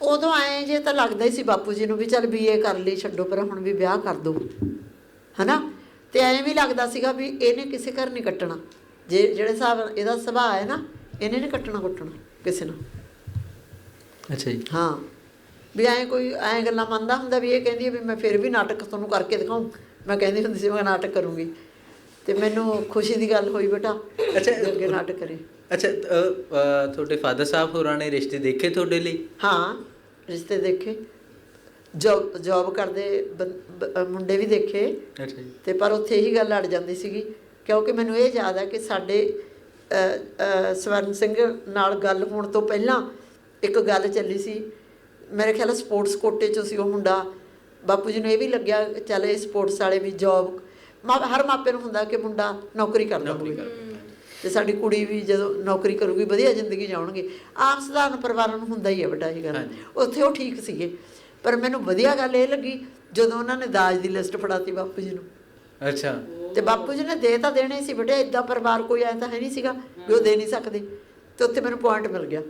ਉਦੋਂ ਆਏ ਜੇ ਤਾਂ ਲੱਗਦਾ ਹੀ ਸੀ ਬਾਪੂ ਜੀ ਨੂੰ ਵੀ ਚੱਲ ਬੀਏ ਕਰ ਲਈ ਛੱਡੋ ਪਰ ਹੁਣ ਵੀ ਵਿਆਹ ਕਰ ਦੋ। ਹਨਾ? ਤੇ ਐਂ ਵੀ ਲੱਗਦਾ ਸੀਗਾ ਵੀ ਇਹਨੇ ਕਿਸੇ ਘਰ ਨਹੀਂ ਕੱਟਣਾ। ਜੇ ਜਿਹੜੇ ਹਿਸਾਬ ਇਹਦਾ ਸੁਭਾਅ ਹੈ ਨਾ ਇਹਨੇ ਨਹੀਂ ਕੱਟਣਾ ਕੁੱਟਣਾ ਕਿਸੇ ਨੂੰ ਅੱਛਾ ਜੀ। ਹਾਂ ਵੀ ਐਂ ਕੋਈ ਐਂ ਗੱਲਾਂ ਮੰਨਦਾ ਹੁੰਦਾ ਵੀ ਇਹ ਕਹਿੰਦੀ ਵੀ ਮੈਂ ਫਿਰ ਵੀ ਨਾਟਕ ਤੁਹਾਨੂੰ ਕਰਕੇ ਦਿਖਾਉਂ। ਮੈਂ ਕਹਿੰਦੀ ਹੁੰਦੀ ਸੀ ਮੈਂ ਨਾਟਕ ਕਰੂੰਗੀ। ਤੇ ਮੈਨੂੰ ਖੁਸ਼ੀ ਦੀ ਗੱਲ ਹੋਈ ਬੇਟਾ ਅੱਛਾ। ਅੱਗੇ ਨਾਟਕ ਕਰੇ। ਅੱਛਾ ਤੁਹਾਡੇ ਫਾਦਰ ਸਾਹਿਬ ਹੋਰਾਂ ਨੇ ਰਿਸ਼ਤੇ ਦੇਖੇ ਤੁਹਾਡੇ ਲਈ? ਹਾਂ ਰਿਸ਼ਤੇ ਦੇਖੇ। ਜੌਬ ਜੌਬ ਕਰਦੇ ਮੁੰਡੇ ਵੀ ਦੇਖੇ। ਅੱਛਾ ਜੀ। ਤੇ ਪਰ ਉੱਥੇ ਇਹੀ ਗੱਲ ਅੜ ਜਾਂਦੀ ਸੀਗੀ ਕਿਉਂਕਿ ਮੈਨੂੰ ਇਹ ਯਾਦ ਹੈ ਕਿ ਸਾਡੇ ਸਵਰਨ ਸਿੰਘ ਨਾਲ ਗੱਲ ਹੋਣ ਤੋਂ ਪਹਿਲਾਂ ਇੱਕ ਗੱਲ ਚੱਲੀ ਸੀ। ਮੇਰੇ ਖਿਆਲ ਸਪੋਰਟਸ ਕੋਟੇ ਚ ਸੀ ਉਹ ਮੁੰਡਾ। ਬਾਪੂ ਜੀ ਨੂੰ ਇਹ ਵੀ ਲੱਗਿਆ ਚੱਲ ਇਹ ਸਪੋਰਟਸ ਵਾਲੇ ਵੀ ਜੌਬ ਹਰ ਮਾਪੇ ਨੂੰ ਹੁੰਦਾ ਕਿ ਮੁੰਡਾ ਨੌਕਰੀ ਕਰਦਾ ਹੋਵੇ। ਤੇ ਸਾਡੀ ਕੁੜੀ ਵੀ ਜਦੋਂ ਨੌਕਰੀ ਕਰੂਗੀ ਵਧੀਆ ਜ਼ਿੰਦਗੀ ਜਾਣਗੇ ਆਮ ਸਧਾਰਨ ਪਰਿਵਾਰਾਂ ਨੂੰ ਹੁੰਦਾ ਹੀ ਹੈ ਬੇਟਾ ਇਹ ਗੱਲ। ਉੱਥੇ ਉਹ ਠੀਕ ਸੀਗੇ। ਪਰ ਮੈਨੂੰ ਵਧੀਆ ਗੱਲ ਇਹ ਲੱਗੀ ਜਦੋਂ ਉਹਨਾਂ ਨੇ ਦਾਜ ਦੀ ਲਿਸਟ ਫੜਾਤੀ ਬਾਪੂ ਜੀ ਨੂੰ। ਅੱਛਾ। ਤੇ ਬਾਪੂ ਜੀ ਨੇ ਦੇ ਤਾਂ ਦੇਣੇ ਸੀ ਬੇਟੇ ਇਦਾਂ ਪਰਿਵਾਰ ਕੋਈ ਐ ਤਾਂ ਹੈ ਨਹੀਂ ਸੀਗਾ ਵੀ ਉਹ ਦੇ ਨਹੀਂ ਸਕਦੇ। ਤੇ ਉੱਥੇ ਮੈਨੂੰ ਪੁਆਇੰਟ ਮਿਲ ਗਿਆ।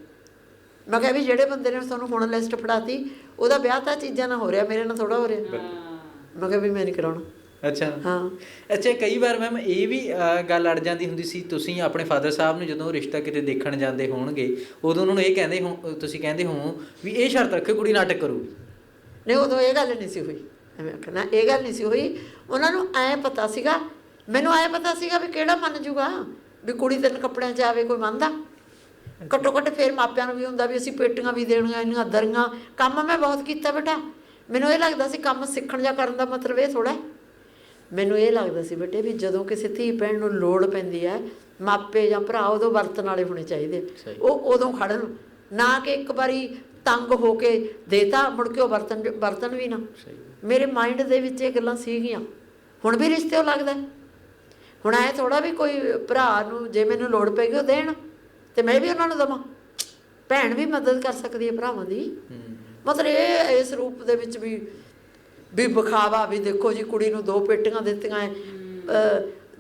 ਮੈਂ ਕਿਹਾ ਵੀ ਜਿਹੜੇ ਬੰਦੇ ਨੇ ਤੁਹਾਨੂੰ ਹੁਣ ਲਿਸਟ ਫੜਾਤੀ ਉਹਦਾ ਵਿਆਹ ਤਾਂ ਚੀਜ਼ਾਂ ਨਾਲ ਹੋ ਰਿਹਾ ਮੇਰੇ ਨਾਲ ਥੋੜਾ ਹੋ ਰਿਹਾ। ਮੈਂ ਕਿਹਾ ਵੀ ਮੈਂ ਨਹੀਂ ਕਰਾਉਣਾ। ਅੱਛਾ। ਹਾਂ। ਅੱਛਾ ਕਈ ਵਾਰ ਮੈਮ ਇਹ ਵੀ ਗੱਲ ਅੜ ਜਾਂਦੀ ਹੁੰਦੀ ਸੀ ਤੁਸੀਂ ਆਪਣੇ ਫਾਦਰ ਸਾਹਿਬ ਨੂੰ ਜਦੋਂ ਰਿਸ਼ਤਾ ਕਿਤੇ ਦੇਖਣ ਜਾਂਦੇ ਹੋਣਗੇ ਉਦੋਂ ਉਹਨਾਂ ਨੂੰ ਇਹ ਕਹਿੰਦੇ ਹੋ ਤੁਸੀਂ ਕਹਿੰਦੇ ਹੋ ਵੀ ਇਹ ਸ਼ਰਤ ਰੱਖੇ ਕੁੜੀ ਨਾਟਕ ਕਰੂਗੀ। ਨਹੀਂ ਉਦੋਂ ਇਹ ਗੱਲ ਨਹੀਂ ਸੀ ਹੋਈ। ਐਵੇਂ ਆਖਣਾ। ਇਹ ਗੱਲ ਨਹੀਂ ਸੀ ਹੋਈ। ਉਹਨਾਂ ਨੂੰ ਐ ਪਤਾ ਸੀਗਾ। ਮੈਨੂੰ ਐ ਪਤਾ ਸੀਗਾ ਵੀ ਕਿਹੜਾ ਮੰਨ ਜੂਗਾ ਵੀ ਕੁੜੀ ਤਿੰਨ ਕੱਪੜਿਆਂ 'ਚ ਆਵੇ ਕੋਈ ਮੰਨਦਾ? ਘੱਟੋ ਘੱਟ ਫੇਰ ਮਾਪਿਆਂ ਨੂੰ ਵੀ ਹੁੰਦਾ ਵੀ ਅਸੀਂ ਪੇਟੀਆਂ ਵੀ ਦੇਣੀਆਂ ਇੰਨੀਆਂ ਦਰੀਆਂ ਕੰਮ ਮੈਂ ਬਹੁਤ ਕੀਤਾ ਬੇਟਾ। ਮੈਨੂੰ ਇਹ ਲੱਗਦਾ ਸੀ ਕੰਮ ਸਿੱਖਣ ਜਾਂ ਕਰਨ ਦਾ ਮਤਲਬ ਇਹ ਥੋੜਾ ਮੈਨੂੰ ਇਹ ਲੱਗਦਾ ਸੀ ਬੇਟੇ ਵੀ ਜਦੋਂ ਕਿਸੇ ਧੀ ਭੈਣ ਨੂੰ ਲੋੜ ਪੈਂਦੀ ਹੈ ਮਾਪੇ ਜਾਂ ਭਰਾ ਉਦੋਂ ਵਰਤਣ ਵਾਲੇ ਹੋਣੇ ਚਾਹੀਦੇ। ਉਹ ਉਦੋਂ ਖੜਨ। ਨਾ ਕਿ ਇੱਕ ਵਾਰੀ ਤੰਗ ਹੋ ਕੇ ਦੇਤਾ ਮੁੜ ਕੇ ਉਹ ਵਰਤਨ ਵਰਤਨ ਵੀ ਨਾ। ਮੇਰੇ ਮਾਈਂਡ ਦੇ ਵਿੱਚ ਇਹ ਗੱਲਾਂ ਸੀਗੀਆਂ। ਹੁਣ ਵੀ ਰਿਸ਼ਤੇ ਉਹ ਲੱਗਦਾ। ਹੁਣ ਐ ਥੋੜਾ ਵੀ ਕੋਈ ਭਰਾ ਨੂੰ ਜੇ ਮੈਨੂੰ ਲੋੜ ਪੈਗੀ ਉਹ ਦੇਣ ਤੇ ਮੈਂ ਵੀ ਉਹਨਾਂ ਨੂੰ ਦਵਾਂ। ਭੈਣ ਵੀ ਮਦਦ ਕਰ ਸਕਦੀ ਹੈ ਭਰਾਵਾਂ ਦੀ। ਮਤਲਬ ਇਹ ਇਸ ਰੂਪ ਦੇ ਵਿੱਚ ਵੀ ਵੀ ਵਿਖਾਵਾ ਵੀ ਦੇਖੋ ਜੀ ਕੁੜੀ ਨੂੰ ਦੋ ਪੇਟੀਆਂ ਦਿੱਤੀਆਂ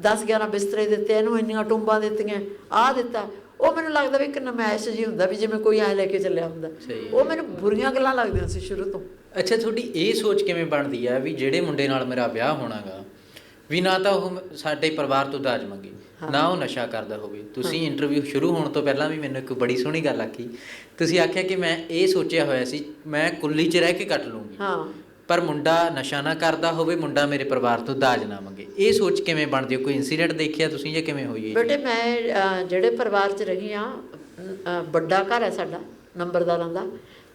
10 11 ਬਿਸਤਰੇ ਦਿੱਤੇ ਇਹਨੂੰ ਇੰਨੀਆਂ ਟੁੰਬਾਂ ਦਿੱਤੀਆਂ। ਆਹ ਦਿੱਤਾ। ਉਹ ਮੈਨੂੰ ਲੱਗਦਾ ਵੀ ਇੱਕ ਨਮਾਇਸ਼ ਜੀ ਹੁੰਦਾ ਵੀ ਜਿਵੇਂ ਕੋਈ ਐ ਲੈ ਕੇ ਚੱਲਿਆ ਹੁੰਦਾ। ਉਹ ਮੈਨੂੰ ਬੁਰੀਆਂ ਗੱਲਾਂ ਲੱਗਦੀਆਂ ਸੀ ਸ਼ੁਰੂ ਤੋਂ। ਅੱਛਾ ਤੁਹਾਡੀ ਇਹ ਸੋਚ ਕਿਵੇਂ ਬਣਦੀ ਹੈ ਵੀ ਜਿਹੜੇ ਮੁੰਡੇ ਨਾਲ ਮੇਰਾ ਵਿਆਹ ਹੋਣਾਗਾ ਵੀ ਨਾ ਤਾਂ ਉਹ ਸਾਡੇ ਪਰਿਵਾਰ ਤੋਂ ਦਾਜ ਮੰਗੇ ਨਾ ਉਹ ਨਸ਼ਾ ਕਰਦਾ ਹੋਵੇ। ਤੁਸੀਂ ਇੰਟਰਵਿਊ ਸ਼ੁਰੂ ਹੋਣ ਤੋਂ ਪਹਿਲਾਂ ਵੀ ਮੈਨੂੰ ਇੱਕ ਬੜੀ ਸੋਹਣੀ ਗੱਲ ਆਖੀ। ਤੁਸੀਂ ਆਖਿਆ ਕਿ ਮੈਂ ਇਹ ਸੋਚਿਆ ਹੋਇਆ ਸੀ ਮੈਂ ਕੁੱਲੀ 'ਚ ਰਹਿ ਕੇ ਕੱਟ ਲੂੰਗੀ। ਹਾਂ। ਪਰ ਮੁੰਡਾ ਨਸ਼ਾ ਨਾ ਕਰਦਾ ਹੋਵੇ, ਮੁੰਡਾ ਮੇਰੇ ਪਰਿਵਾਰ ਤੋਂ ਦਾਜ ਨਾ ਮੰਗੇ। ਇਹ ਸੋਚ ਕਿਵੇਂ ਬਣਦੀ ਕੋਈ ਇਨਸੀਡੈਂਟ ਦੇਖਿਆ ਤੁਸੀਂ ਜਾਂ ਕਿਵੇਂ ਹੋਈ ਬੇਟੇ, ਮੈਂ ਜਿਹੜੇ ਪਰਿਵਾਰ 'ਚ ਰਹੀ ਆ ਵੱਡਾ ਘਰ ਹੈ ਸਾਡਾ ਨੰਬਰਦਾਰਾਂ ਦਾ,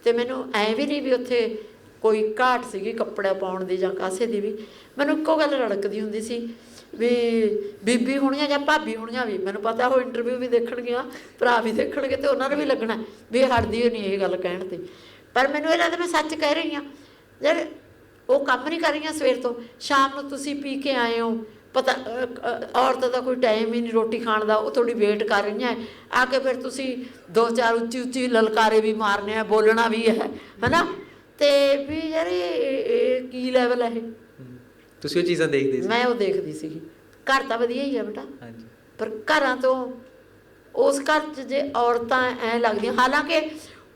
ਤੇ ਮੈਨੂੰ ਐ ਵੀ ਨਹੀਂ ਵੀ ਉੱਥੇ ਕੋਈ ਘਾਟ ਸੀਗੀ, ਕੱਪੜਾ ਪਾਉਣ ਦੀ ਜਾਂ ਕਾਸੇ ਦੀ ਵੀ। ਮੈਨੂੰ ਇੱਕੋ ਗੱਲ ਰੜਕਦੀ ਹੁੰਦੀ ਸੀ ਵੀ ਬੀਬੀ ਹੋਣੀਆਂ ਜਾਂ ਭਾਬੀ ਹੋਣੀਆਂ ਵੀ, ਮੈਨੂੰ ਪਤਾ ਉਹ ਇੰਟਰਵਿਊ ਵੀ ਦੇਖਣਗੀਆਂ, ਭਰਾ ਵੀ ਦੇਖਣਗੇ ਤੇ ਉਹਨਾਂ ਨੂੰ ਵੀ ਲੱਗਣਾ ਵੀ ਹਟਦੀ ਹੋਈ ਨਹੀਂ ਇਹ ਗੱਲ ਕਹਿਣ ਤੇ। ਪਰ ਮੈਨੂੰ ਇਹ ਲੱਗਦਾ ਮੈਂ ਸੱਚ ਕਹਿ ਰਹੀ ਹਾਂ ਯਾਰ ਉਹ ਕੰਮ ਨਹੀਂ ਕਰ ਰਹੀਆਂ ਸਵੇਰ ਤੋਂ। ਸ਼ਾਮ ਨੂੰ ਤੁਸੀਂ ਪੀ ਕੇ ਆਏ ਹੋ। ਪਤਾ ਔਰਤ ਦਾ ਕੋਈ ਟਾਈਮ ਹੀ ਨਹੀਂ ਰੋਟੀ ਖਾਣ ਦਾ ਉਹ ਥੋੜੀ ਵੇਟ ਕਰ ਰਹੀਆਂ। ਆ ਕੇ ਫਿਰ ਤੁਸੀਂ ਦੋ ਚਾਰ ਉੱਚੀ ਉੱਚੀ ਲਲਕਾਰੇ ਵੀ ਮਾਰਨੇ ਆ ਬੋਲਣਾ ਵੀ ਹੈ ਹੈਨਾ? ਤੇ ਵੀ ਯਾਰ ਇਹ ਕੀ ਲੈਵਲ ਹੈ ਇਹ? ਤੁਸੀਂ ਉਹ ਚੀਜ਼ਾਂ ਦੇਖਦੇ ਸੀ? ਮੈਂ ਉਹ ਦੇਖਦੀ ਸੀਗੀ। ਘਰ ਤਾਂ ਵਧੀਆ ਹੀ ਹੈ ਬੇਟਾ। ਹਾਂਜੀ। ਪਰ ਘਰਾਂ ਤੋਂ ਉਸ ਘਰ 'ਚ ਜੇ ਔਰਤਾਂ ਐ ਲੱਗਦੀਆਂ ਹਾਲਾਂਕਿ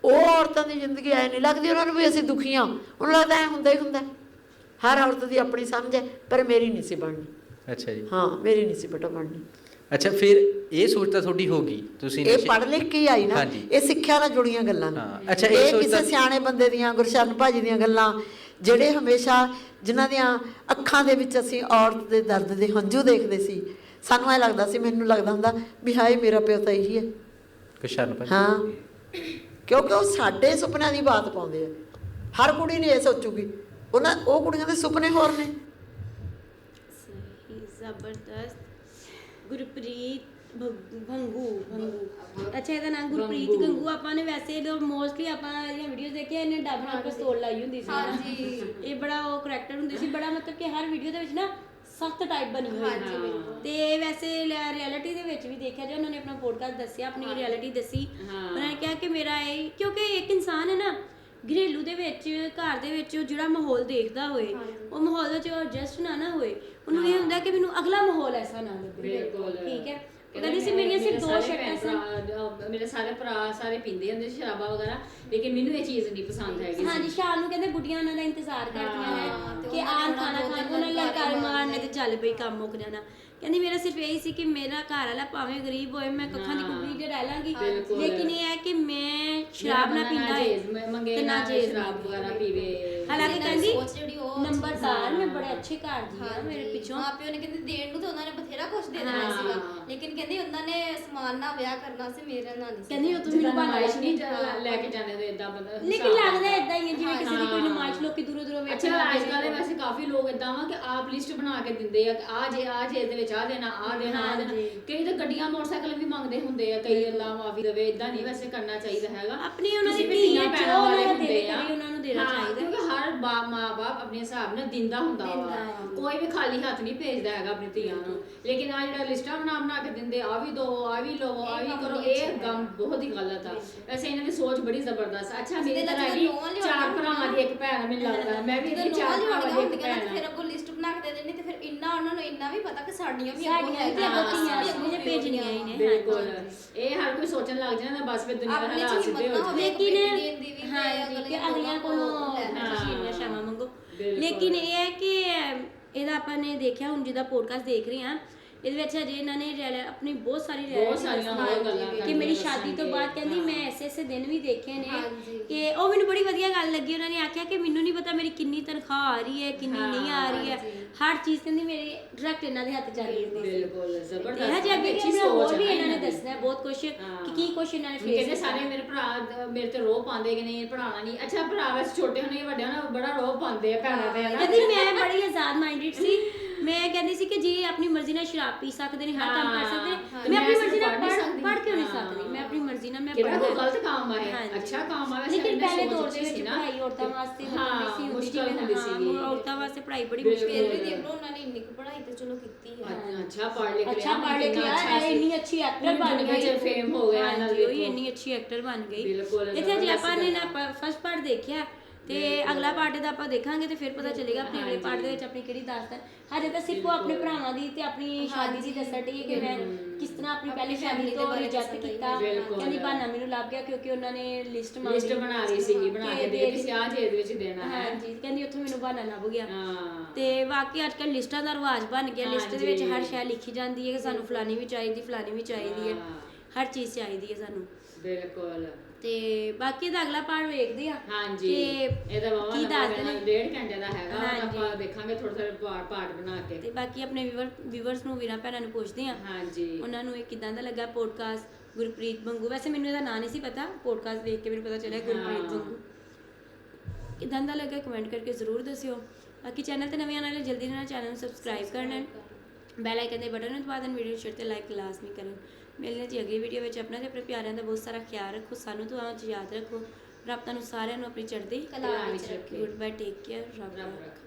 ਉਹ ਔਰਤਾਂ ਦੀ ਜ਼ਿੰਦਗੀ ਐ ਨਹੀਂ ਲੱਗਦੀ ਉਹਨਾਂ ਨੂੰ ਵੀ ਅਸੀਂ ਦੁਖੀ ਹਾਂ ਉਹਨਾਂ ਲੱਗਦਾ ਐ ਹੁੰਦਾ ਹੀ ਹੁੰਦਾ। ਹਰ ਔਰਤ ਦੀ ਆਪਣੀ ਸਮਝ ਹੈ ਪਰ ਮੇਰੀ ਨਹੀਂ ਸੀ ਬਣਨੀ। ਅੱਛਾ ਜੀ। ਹਾਂ ਮੇਰੀ ਨਹੀਂ ਸੀ ਬੇਟਾ ਬਣਨੀ। ਅੱਛਾ ਫਿਰ ਇਹ ਸੋਚ ਤਾਂ ਤੁਹਾਡੀ ਹੋ ਗਈ। ਤੁਸੀਂ ਇਹ ਪੜ੍ਹ ਲਿਖ ਕੇ ਆਈ ਨਾ। ਇਹ ਸਿੱਖਿਆ ਨਾਲ ਜੁੜੀਆਂ ਗੱਲਾਂ ਨੇ। ਹਾਂ, ਅੱਛਾ, ਇਹ ਕਿਸੇ ਸਿਆਣੇ ਬੰਦੇ ਦੀਆਂ ਗੁਰਸ਼ਰਨ ਭਾਜੀ ਦੀਆਂ ਗੱਲਾਂ ਜਿਹੜੇ ਹਮੇਸ਼ਾ ਜਿਨ੍ਹਾਂ ਦੀਆਂ ਅੱਖਾਂ ਦੇ ਵਿੱਚ ਅਸੀਂ ਔਰਤ ਦੇ ਦਰਦ ਦੇ ਹੰਝੂ ਦੇਖਦੇ ਸੀ ਸਾਨੂੰ ਐ ਲੱਗਦਾ ਸੀ ਮੈਨੂੰ ਲੱਗਦਾ ਹੁੰਦਾ ਵੀ ਹਾਏ ਮੇਰਾ ਪਿਓ ਤਾਂ ਇਹੀ ਹੈ। ਗੁਰਸ਼ਰਨ ਭਾਜੀ। ਹਾਂ। ਕਿਉਂਕਿ ਉਹ ਸਾਡੇ ਸੁਪਨਿਆਂ ਦੀ ਬਾਤ ਪਾਉਂਦੇ ਆ। ਹਰ ਕੁੜੀ ਨੇ ਇਹ ਸੋਚੂਗੀ। ਉਹਨਾਂ ਉਹ ਕੁੜੀਆਂ ਦੇ ਸੁਪਨੇ ਹੋਰ ਨੇ। ਸਹੀ ਜ਼ਬਰਦਸਤ। ਗੁਰਪ੍ਰੀਤ ਭਗ- ਭੰਗੂ। ਅੱਛਾ ਇਹਦਾ ਨਾਮ ਗੁਰਪ੍ਰੀਤ। ਗੰਗੂ। ਆਪਾਂ ਨੇ ਵੈਸੇ ਤਾਂ ਮੋਸਟਲੀ ਆਪਾਂ ਇਹਦੀਆਂ ਵੀਡੀਓਜ਼ ਦੇਖੀਆਂ ਇਹਨੇ ਡੱਬ ਨਾਲ ਪਿਸਤੌਲ ਲਾਈ ਹੁੰਦੀ ਸੀ ਹਾਂਜੀ। ਇਹ ਬੜਾ ਉਹ ਕਰੈਕਟਰ ਹੁੰਦੀ ਸੀ। ਬੜਾ ਮਤਲਬ ਕਿ ਹਰ ਵੀਡੀਓ ਦੇ ਵਿੱਚ ਨਾ ਸਖਤ ਟਾਈਪ ਬਣੀ ਹੋਈ ਹੈ ਤੇ ਵੈਸੇ ਰਿਐਲਿਟੀ ਦੇ ਵਿੱਚ ਵੀ ਦੇਖਿਆ ਜੇ ਉਹਨਾਂ ਨੇ ਆਪਣਾ ਪੋਡਕਾਸਟ ਦੱਸਿਆ ਆਪਣੀ ਰਿਐਲਿਟੀ ਦੱਸੀ। ਉਹਨਾਂ ਨੇ ਕਿਹਾ ਕਿ ਮੇਰਾ ਇਹ ਕਿਉਂਕਿ ਇੱਕ ਇਨਸਾਨ ਹੈ ਨਾ ਘਰੇਲੂ ਦੇ ਵਿੱਚ ਘਰ ਦੇ ਵਿੱਚ ਉਹ ਜਿਹੜਾ ਮਾਹੌਲ ਦੇਖਦਾ ਹੋਏ ਉਹ ਮਾਹੌਲ ਵਿੱਚ ਐਡਜਸਟ ਨਾ ਨਾ ਹੋਏ ਉਹਨੂੰ ਇਹ ਹੁੰਦਾ ਕਿ ਮੈਨੂੰ ਅਗਲਾ ਮਾਹੌਲ ਐਸਾ ਨਾ ਲੱਗੇ। ਬਿਲਕੁਲ। ਠੀਕ ਹੈ? ਉਹ ਕਹਿੰਦੀ ਸੀ ਮੇਰੀਆਂ ਸਿਰਫ ਦੋ ਸਾਰੇ ਸ਼ਰਟਾਂ ਸਨ। ਮੇਰੇ ਸਾਰੇ ਭਰਾ ਸਾਰੇ ਪੀਂਦੇ ਹੁੰਦੇ ਸੀ ਸ਼ਰਾਬਾਂ ਵਗੈਰਾ ਲੇਕਿਨ ਮੈਨੂੰ ਇਹ ਚੀਜ਼ ਨਹੀਂ ਪਸੰਦ ਹੈਗੀ ਹਾਂਜੀ ਸ਼ਾਮ ਨੂੰ ਕਹਿੰਦੇ ਬੁੱਢੀਆਂ ਉਹਨਾਂ ਦਾ ਇੰਤਜ਼ਾਰ ਕਰਦੀਆਂ ਤੇ ਕਿ ਆਣ ਨੇ ਖਾਣਾ ਖਾਣ ਉਹਨਾਂ ਲਲਕਾਰੇ ਮਾਰਨੇ ਤੇ ਚੱਲ ਪਈ ਕੰਮ ਮੁੱਕ ਜਾਣਾ। ਕਹਿੰਦੀ ਮੇਰਾ ਸਿਰਫ ਇਹੀ ਸੀ ਕਿ ਮੇਰਾ ਘਰ ਵਾਲਾ ਭਾਵੇਂ ਗਰੀਬ ਹੋਏ ਮੈਂ ਕੱਖਾਂ ਦੀ ਹਾਂ, ਕੁਕੜੀ ਤੇ ਰਹਿ ਲਾਂਗੀ ਬਿਲਕੁਲ। ਲੇਕਿਨ ਇਹ ਹੈ ਕਿ ਮੈਂ ਸ਼ਰਾਬ ਨਾ ਪੀਂਦਾ ਹੈ ਮੰਗੇ ਤੇ ਨਾ ਨਾ ਜੇਜ਼ ਸ਼ਰਾਬ ਮੰਗੇ। ਵਗੈਰਾ ਪੀਵੇ ਹਾਲਾਂਕਿ ਇਹਨਾਂ ਦੀ ਕਹਿੰਦੀ ਜਿਹੜੀ ਉਹ ਨੰਬਰਦਾਰ ਮੈਂ ਬੜੇ ਅੱਛੇ ਘਰ ਦੀ ਆ ਮੇਰੇ। ਪਿੱਛੋਂ ਮਾਂ ਪਿਓ ਨੇ ਕਹਿੰਦੇ ਦੇਣ ਨੂੰ ਤੇ ਉਹਨਾਂ ਨੇ ਬਥੇਰਾ ਕੁਝ ਦੇ ਦੇਣਾ ਹਾਂ। ਸੀਗਾ ਲੇਕਿਨ ਕਹਿੰਦੀ ਉਹਨਾਂ ਨੇ ਸਮਾਨ ਨਾਲ ਵਿਆਹ ਕਰਨਾ ਸੀ ਮੇਰੇ ਨਾਲ ਨਹੀਂ ਸੀ ਕਹਿੰਦੀ ਉਹ ਤੂੰ ਜਿੱਦਾਂ ਨਮਾਇਸ਼ ਬਹਾਨਾ ਨਹੀਂ ਜਾ- ਲੈ ਕੇ ਜਾਂਦੇ ਤੇ ਇਦਾਂ ਬੰਦਾ ਲੇਕਿਨ ਲੱਗਦਾ। ਇਦਾਂ ਹੀ ਹੈ ਜਿਵੇਂ ਕਿਸੇ ਦੀ ਕੋਈ ਹਾਂ। ਨਮਾਜ਼ ਲੋਕੀ ਦੂਰੋਂ ਦੂਰੋਂ ਵੇਖਣ ਅੱਛਾ ਅੱਜ। ਕੱਲ੍ਹ ਦੇ ਵੈਸੇ ਕਾਫੀ ਲੋਕ ਇਦਾਂ ਵਾ ਕਿ ਆਪ ਲਿਸਟ ਬਣਾ ਕੇ ਦਿੰਦੇ ਆ ਕਿ ਆ ਜੇ ਆ ਜੇ ਇਹਦੇ ਵਿੱਚ ਆ ਦੇਣਾ ਆ ਦੇਣਾ ਆ ਦੇਣਾ ਹਾਂਜੀ। ਕਈ ਤਾਂ ਗੱਡੀਆਂ ਮੋਟਰਸਾਈਕਲ ਵੀ ਮੰਗਦੇ ਹੁੰਦੇ ਆ ਕਈ ਅੱਲਾ ਮਾਫੀ ਦੇਵੇ ਇਦਾਂ ਨਹੀਂ ਵੈਸੇ ਕਰਨਾ ਚਾਹੀਦਾ ਹੈਗਾ ਆਪਣੀ ਉਹਨਾਂ ਦੀ ਧੀ ਹੈ, ਜੋ ਵਾਲੇ ਉਹਨਾਂ ਦਾ ਆ। ਕਰੇ ਉਹਨਾਂ ਨੂੰ ਦੇਣਾ ਚਾਹੀਦਾ। ਕਿਉਂਕਿ ਹਰ ਬਾਪ ਮਾਂ-ਬਾਪ ਆਪਣੇ ਹਿਸਾਬ ਨਾਲ ਦਿੰਦਾ ਹੁੰਦਾ ਵਾ ਦਿੰਦਾ ਹੈ। ਕੋਈ ਵੀ ਖਾਲੀ ਹੱਥ ਨਹੀਂ ਭੇਜਦਾ ਹੈਗਾ ਆਪਣੀ ਧੀਆਂ ਨੂੰ ਲੇਕਿਨ ਆ ਜਿਹੜਾ ਲਿਸਟਾਂ ਬਣਾ ਬਣਾ ਕੇ ਦਿੰਦੇ ਆ ਵੀ ਦੋ ਆ ਵੀ ਲਵੋ ਆ ਇਹ ਵੀ ਕੰਮ ਕਰੋ ਨਹੀਂ ਇਹ ਅੱਛਾ ਗਮ ਬਹੁਤ ਹੀ ਗਲਤ ਆ ਵੈਸੇ ਇਹਨਾਂ ਦੀ ਸੋਚ ਬੜੀ ਜ਼ਬਰਦਸਤ ਆ। ਅੱਛਾ ਮੇਰੀ ਤਾਂ ਤਰ੍ਹਾਂ ਚਾਰ ਭਰਾਵਾਂ ਦੀ ਇੱਕ ਭੈਣ ਆ, ਮੈਨੂੰ ਲੱਗਦਾ ਮੈਂ ਵੀ ਇਹਦੀ ਚਾਰ ਭਰਾਵਾਂ ਦੀ ਇੱਕ ਨਾ ਭੈਣ ਤੇ ਫਿਰ ਆ। ਅੱਗੋਂ ਲਿਸਟ ਬਣਾ ਕੇ ਦੇ ਦੇਣੀ ਤੇ ਫਿਰ ਇੰਨਾ ਉਹਨਾਂ ਨੂੰ ਇੰਨਾ ਵੀ ਪਤਾ ਕਿ ਸਾਡੀਆਂ ਵੀ ਸਾਡੀਆਂ ਵੀ ਅੱਗੋਂ ਧੀਆਂ ਅਸੀਂ ਵੀ ਨੇ ਭੇਜਣੀਆਂ ਹੀ ਨੇ ਬਿਲਕੁਲ ਇਹ ਹਰ ਕੋਈ ਸੋਚਣ ਲੱਗ ਜਾਂਦਾ ਬਸ ਫਿਰ ਦੁਨੀਆ ਦਾ ਆਪਣੇ ਚ ਹਾਲਾਤ ਹਿੰਮਤ ਸਿੱਧੇ ਨਾ ਹੋ ਹੋਵੇ। ਜਾਂਦੇ ਲੇਕਿਨ ਦੇਣ ਦੀ ਵੀ ਤੇ ਹਾਂ ਕਿ ਅਗਲੀਆਂ ਕੋਲੋਂ ਲੈਣਾ। ਸ਼ੀਰੀਆਂ ਸ਼ਾਮਾਂ ਮੰਗੋ ਬਿਲਕੁਲ। ਲੇਕਿਨ ਇਹ ਹੈ ਕਿ ਇਹਦਾ ਆਪਾਂ ਨੇ ਦੇਖਿਆ ਹੁਣ ਜਿਹਦਾ ਪੋਡਕਾਸਟ ਦੇਖ ਰਹੇ ਹਾਂ ਇਹਦੇ ਵਿੱਚ ਅਜੇ ਇਹਨਾਂ ਨੇ ਆਪਣੀ ਬਹੁਤ ਸਾਰੀ ਬਹੁਤ ਸਾਰੀਆਂ ਹੋਰ ਗੱਲਾਂ ਕਿ ਕਰਨੀਆਂ ਮੇਰੀ ਸ਼ਾਦੀ ਤੋਂ। ਬਾਅਦ ਕਹਿੰਦੀ ਹਾਂ। ਮੈਂ ਐਸੇ ਐਸੇ ਦਿਨ ਵੀ ਦੇਖੇ ਨੇ ਹਾਂਜੀ। ਕਿ ਉਹ ਮੈਨੂੰ ਬੜੀ ਵਧੀਆ ਗੱਲ ਲੱਗੀ ਉਹਨਾਂ ਨੇ ਆਖਿਆ ਕਿ ਮੈਨੂੰ ਨਹੀਂ ਪਤਾ ਮੇਰੀ ਕਿੰਨੀ ਤਨਖਾਹ ਆ ਰਹੀ ਹੈ ਕਿੰਨੀ ਨਹੀਂ ਆ ਰਹੀ ਹੈ। ਹਰ ਚੀਜ਼ ਕਹਿੰਦੀ ਮੇਰੀ ਡਾਇਰੈਕਟ ਇਹਨਾਂ ਦੇ ਹੱਥ ਰਹੀ ਸੀ ਬਿਲਕੁਲ ਜ਼ਬਰਦਸਤ। ਹਜੇ ਅੱਗੇ ਅੱਛੀ ਆਪਣਾ ਹੋਰ ਵੀ ਹੈ ਇਹਨਾਂ ਨੇ। ਦੱਸਣਾ ਹੈ ਬਹੁਤ ਕੁਝ ਕਿ ਕੀ ਕੁਝ ਇਹਨਾਂ ਨੇ ਕਹਿੰਦੇ ਫੇਸ ਸਾਰੇ ਮੇਰੇ ਭਰਾ ਦ- ਮੇਰੇ ਤੇ ਰੋਹ ਪਾਉਂਦੇ ਕਿ ਨਹੀਂ ਪੜਾਉਣਾ ਨਹੀਂ। ਅੱਛਾ ਭਰਾ ਵੈਸੇ ਛੋਟੇ ਹੋਣੇ ਵੱਡੇ ਹੋਣੇ ਬੜਾ ਰੋਹ ਪਾਉਂਦੇ ਆ ਭੈਣਾਂ ਤੇ ਹਨਾ ਕਹਿੰਦੀ ਮੈਂ ਬੜੀ ਆਜ਼ਾਦ ਮਾਈਂਡਡ ਸੀ। ਮੈਂ ਕਹਿੰਦੀ ਸੀ ਕਿ ਜੇ ਆਪਣੀ ਮਰਜ਼ੀ ਨਾਲ ਸ਼ਰਾਬ ਪੀ ਸਕਦੇ ਨੇ ਹਰ ਕੰਮ ਕਰ ਸਕਦੇ ਨੇ ਹਾਂ, ਮੈਂ ਆਪਣੀ ਮੈਂ ਮਰਜ਼ੀ ਨਾਲ ਪੜ੍ਹ ਨਹੀਂ ਪੜ੍ਹ ਸਕਦੀ। ਪੜ੍ਹ ਕਿਉਂ ਨਹੀਂ ਹਾਂ। ਸਕਦੀ ਮੈਂ ਆਪਣੀ ਮਰਜ਼ੀ ਨਾਲ ਮੈਂ ਕਿਹੜਾ ਕੋਈ ਪੜ੍ਹਨਾ ਗਲਤ ਕੰਮ ਆ ਇਹ ਹਾਂਜੀ। ਅੱਛਾ ਕੰਮ ਆ ਵੈਸੇ ਲੇਕਿਨ ਇੰਨੇ ਪਹਿਲੇ ਦੌਰ ਦੇ ਅੱਛੀ ਵਿੱਚ ਸੀ ਨਾ। ਪੜ੍ਹਾਈ ਔਰਤਾਂ ਵਾਸਤੇ ਹਾਂ, ਹੁੰਦੀ ਮੁਸ਼ਕਿਲ ਹੁੰਦੀ ਹਾਂ, ਸੀਗੀ। ਔਰਤਾਂ ਵਾਸਤੇ ਪੜ੍ਹਾਈ ਬੜੀ ਬਿਲਕੁਲ। ਮੁਸ਼ਕਿਲ ਫਿਰ ਵੀ ਹੈ ਦੇਖ ਲਓ ਉਹਨਾਂ ਨੇ ਇੰਨੀ ਕੁ ਪੜ੍ਹਾਈ ਤੇ ਚਲੋ ਕੀਤੀ ਹੈ ਅੱਛਾ ਪੜ੍ਹ ਲਿਖ ਅੱਛਾ ਪੜ੍ਹ ਲਿਖ ਲਿਆ ਅੱਛਾ ਇਹ। ਇੰਨੀ ਅੱਛੀ ਐਕਟਰ ਬਣ ਗਈ 'ਚ fame ਹੋ ਗਿਆ ਹਾਂਜੀ, ਦੇ ਉਹੀ। ਇੰਨੀ ਅੱਛੀ ਐਕਟਰ ਬਣ ਗਈ ਬਿਲਕੁਲ, ਇੱਥੇ ਜੇ ਆਪਾਂ ਨੇ ਨਾ ਫਸਟ ਪਾਰਟ ਦੇਖਿਆ ਤੇ ਅਗਲਾ ਪਾਰਟ ਦਾ ਆਪਾਂ ਦੇਖਾਂਗੇ ਤੇ ਫਿਰ ਪਤਾ ਚੱਲੇਗਾ ਆਪਣੇ ਅਗਲੇ ਪਾਰਟ ਦੇ ਵਿੱਚ ਆਪਣੀ ਕਿਹੜੀ ਦਾਸਤਾਨ ਹਜੇ ਤਾਂ ਸਿਰਫ ਉਹ ਆਪਣੇ ਭਰਾਵਾਂ ਦੀ ਤੇ ਆਪਣੀ ਸ਼ਾਦੀ ਦੀ ਦੱਸਣ ਡਈ ਹੈ ਕਿ ਮੈਂ ਕਿਸ ਤਰ੍ਹਾਂ ਆਪਣੀ ਪਹਿਲੀ ਸ਼ਾਦੀ ਤੋਂ ਰਿਜੈਕਟ ਕੀਤਾ ਬਿਲਕੁਲ। ਕਹਿੰਦੀ ਬਹਾਨਾ ਮੈਨੂੰ ਲੱਭ ਗਿਆ ਕਿਉਂਕਿ ਉਹਨਾਂ ਨੇ ਲਿਸਟ ਮੰਗੀ ਲਿਸਟ ਬਣਾ ਰਹੀ ਸੀਗੀ ਬਣਾ ਕੇ ਦੇ ਦਿੱਤੀ ਸੀ ਜੇ ਇਹਦੇ ਵਿੱਚ ਦੇਣਾ ਹੈ। ਹਾਂਜੀ ਕਹਿੰਦੀ ਉੱਥੋਂ ਮੈਨੂੰ ਬਹਾਨਾ ਲੱਭ ਗਿਆ। ਹਾਂ। ਤੇ ਵਾਕਈ ਅੱਜ ਕੱਲ੍ਹ ਲਿਸਟਾਂ ਦਾ ਰਿਵਾਜ ਬਣ ਗਿਆ। ਲਿਸਟ ਦੇ ਵਿੱਚ ਹਾਂਜੀ। ਹਰ ਸ਼ੈ ਲਿਖੀ ਜਾਂਦੀ ਹੈ ਕਿ ਸਾਨੂੰ ਫਲਾਨੀ ਵੀ ਚਾਹੀਦੀ ਫਲਾਨੀ ਵੀ ਚਾਹੀਦੀ ਹੈ। ਹਾਂ। ਹਰ ਚੀਜ਼ ਚਾਹੀਦੀ ਹੈ ਸਾਨੂੰ। ਬਿਲਕੁਲ। ਤੇ ਬਾਕੀ ਦਾ ਅਗਲਾ ਪਾਰਟ ਵੇਖਦੇ ਆ ਹਾਂਜੀ ਕਿ ਇਹਦਾ ਵਾਵਾ ਕੀ ਦੱਸਦੇ ਨੇ। ਡੇਢ ਘੰਟੇ ਦਾ ਹੈਗਾ ਉਹ। ਆਪਾਂ ਦੇਖਾਂਗੇ ਥੋੜਾ ਥੋੜਾ ਪਾਰਟ ਪਾਰਟ ਬਣਾ ਕੇ। ਤੇ ਬਾਕੀ ਆਪਣੇ ਵੀਵਰ ਵੀਵਰਸ ਨੂੰ ਵੀਰਾਂ ਭੈਣਾਂ ਨੂੰ ਪੁੱਛਦੇ ਆ। ਹਾਂਜੀ। ਉਹਨਾਂ ਨੂੰ ਇਹ ਕਿਦਾਂ ਦਾ ਲੱਗਾ ਪੋਡਕਾਸਟ ਗੁਰਪ੍ਰੀਤ ਬੰਗੂ। ਵੈਸੇ ਮੈਨੂੰ ਇਹਦਾ ਨਾਂ ਨਹੀਂ ਸੀ ਪਤਾ। ਪੋਡਕਾਸਟ ਦੇਖ ਕੇ ਮੈਨੂੰ ਪਤਾ ਚੱਲਿਆ ਗੁਰਪ੍ਰੀਤ। ਬੰਗੂ। ਕਿਦਾਂ ਦਾ ਲੱਗਾ ਕਮੈਂਟ ਕਰਕੇ ਜ਼ਰੂਰ ਦੱਸਿਓ। ਬਾਕੀ ਚੈਨਲ ਤੇ ਨਵੇਂ ਆਉਣ ਵਾਲੇ ਜਲਦੀ ਨਾਲ ਚੈਨਲ ਨੂੰ ਸਬਸਕ੍ਰਾਈਬ ਕਰ ਲੈਣ ਬੈਲ ਆਈਕਨ ਦੇ ਬਟਨ ਨੂੰ ਦਬਾ ਦੇਣ ਵੀਡੀਓ ਸ਼ੇਅਰ ਤੇ ਲਾਈਕ ਲਾਜ਼ਮੀ ਕਰਨ। ਮਿਲਦੇ ਜੀ ਅਗਲੀ ਵੀਡੀਓ ਵਿੱਚ ਆਪਣਾ ਤੇ ਆਪਣੇ ਪਿਆਰਿਆਂ ਦਾ ਬਹੁਤ ਸਾਰਾ ਖਿਆਲ ਰੱਖੋ ਸਾਨੂੰ ਦੁਆਵਾਂ 'ਚ ਯਾਦ ਰੱਖੋ ਰੱਬ ਤੁਹਾਨੂੰ ਸਾਰਿਆਂ ਨੂੰ ਆਪਣੀ ਚੜ੍ਹਦੀ ਕਲਾ ਵਿੱਚ ਰੱਖੇ। ਗੁੱਡ ਬਾਏ ਟੇਕ ਕੇਅਰ ਰੱਬ ਰੱਖਾ।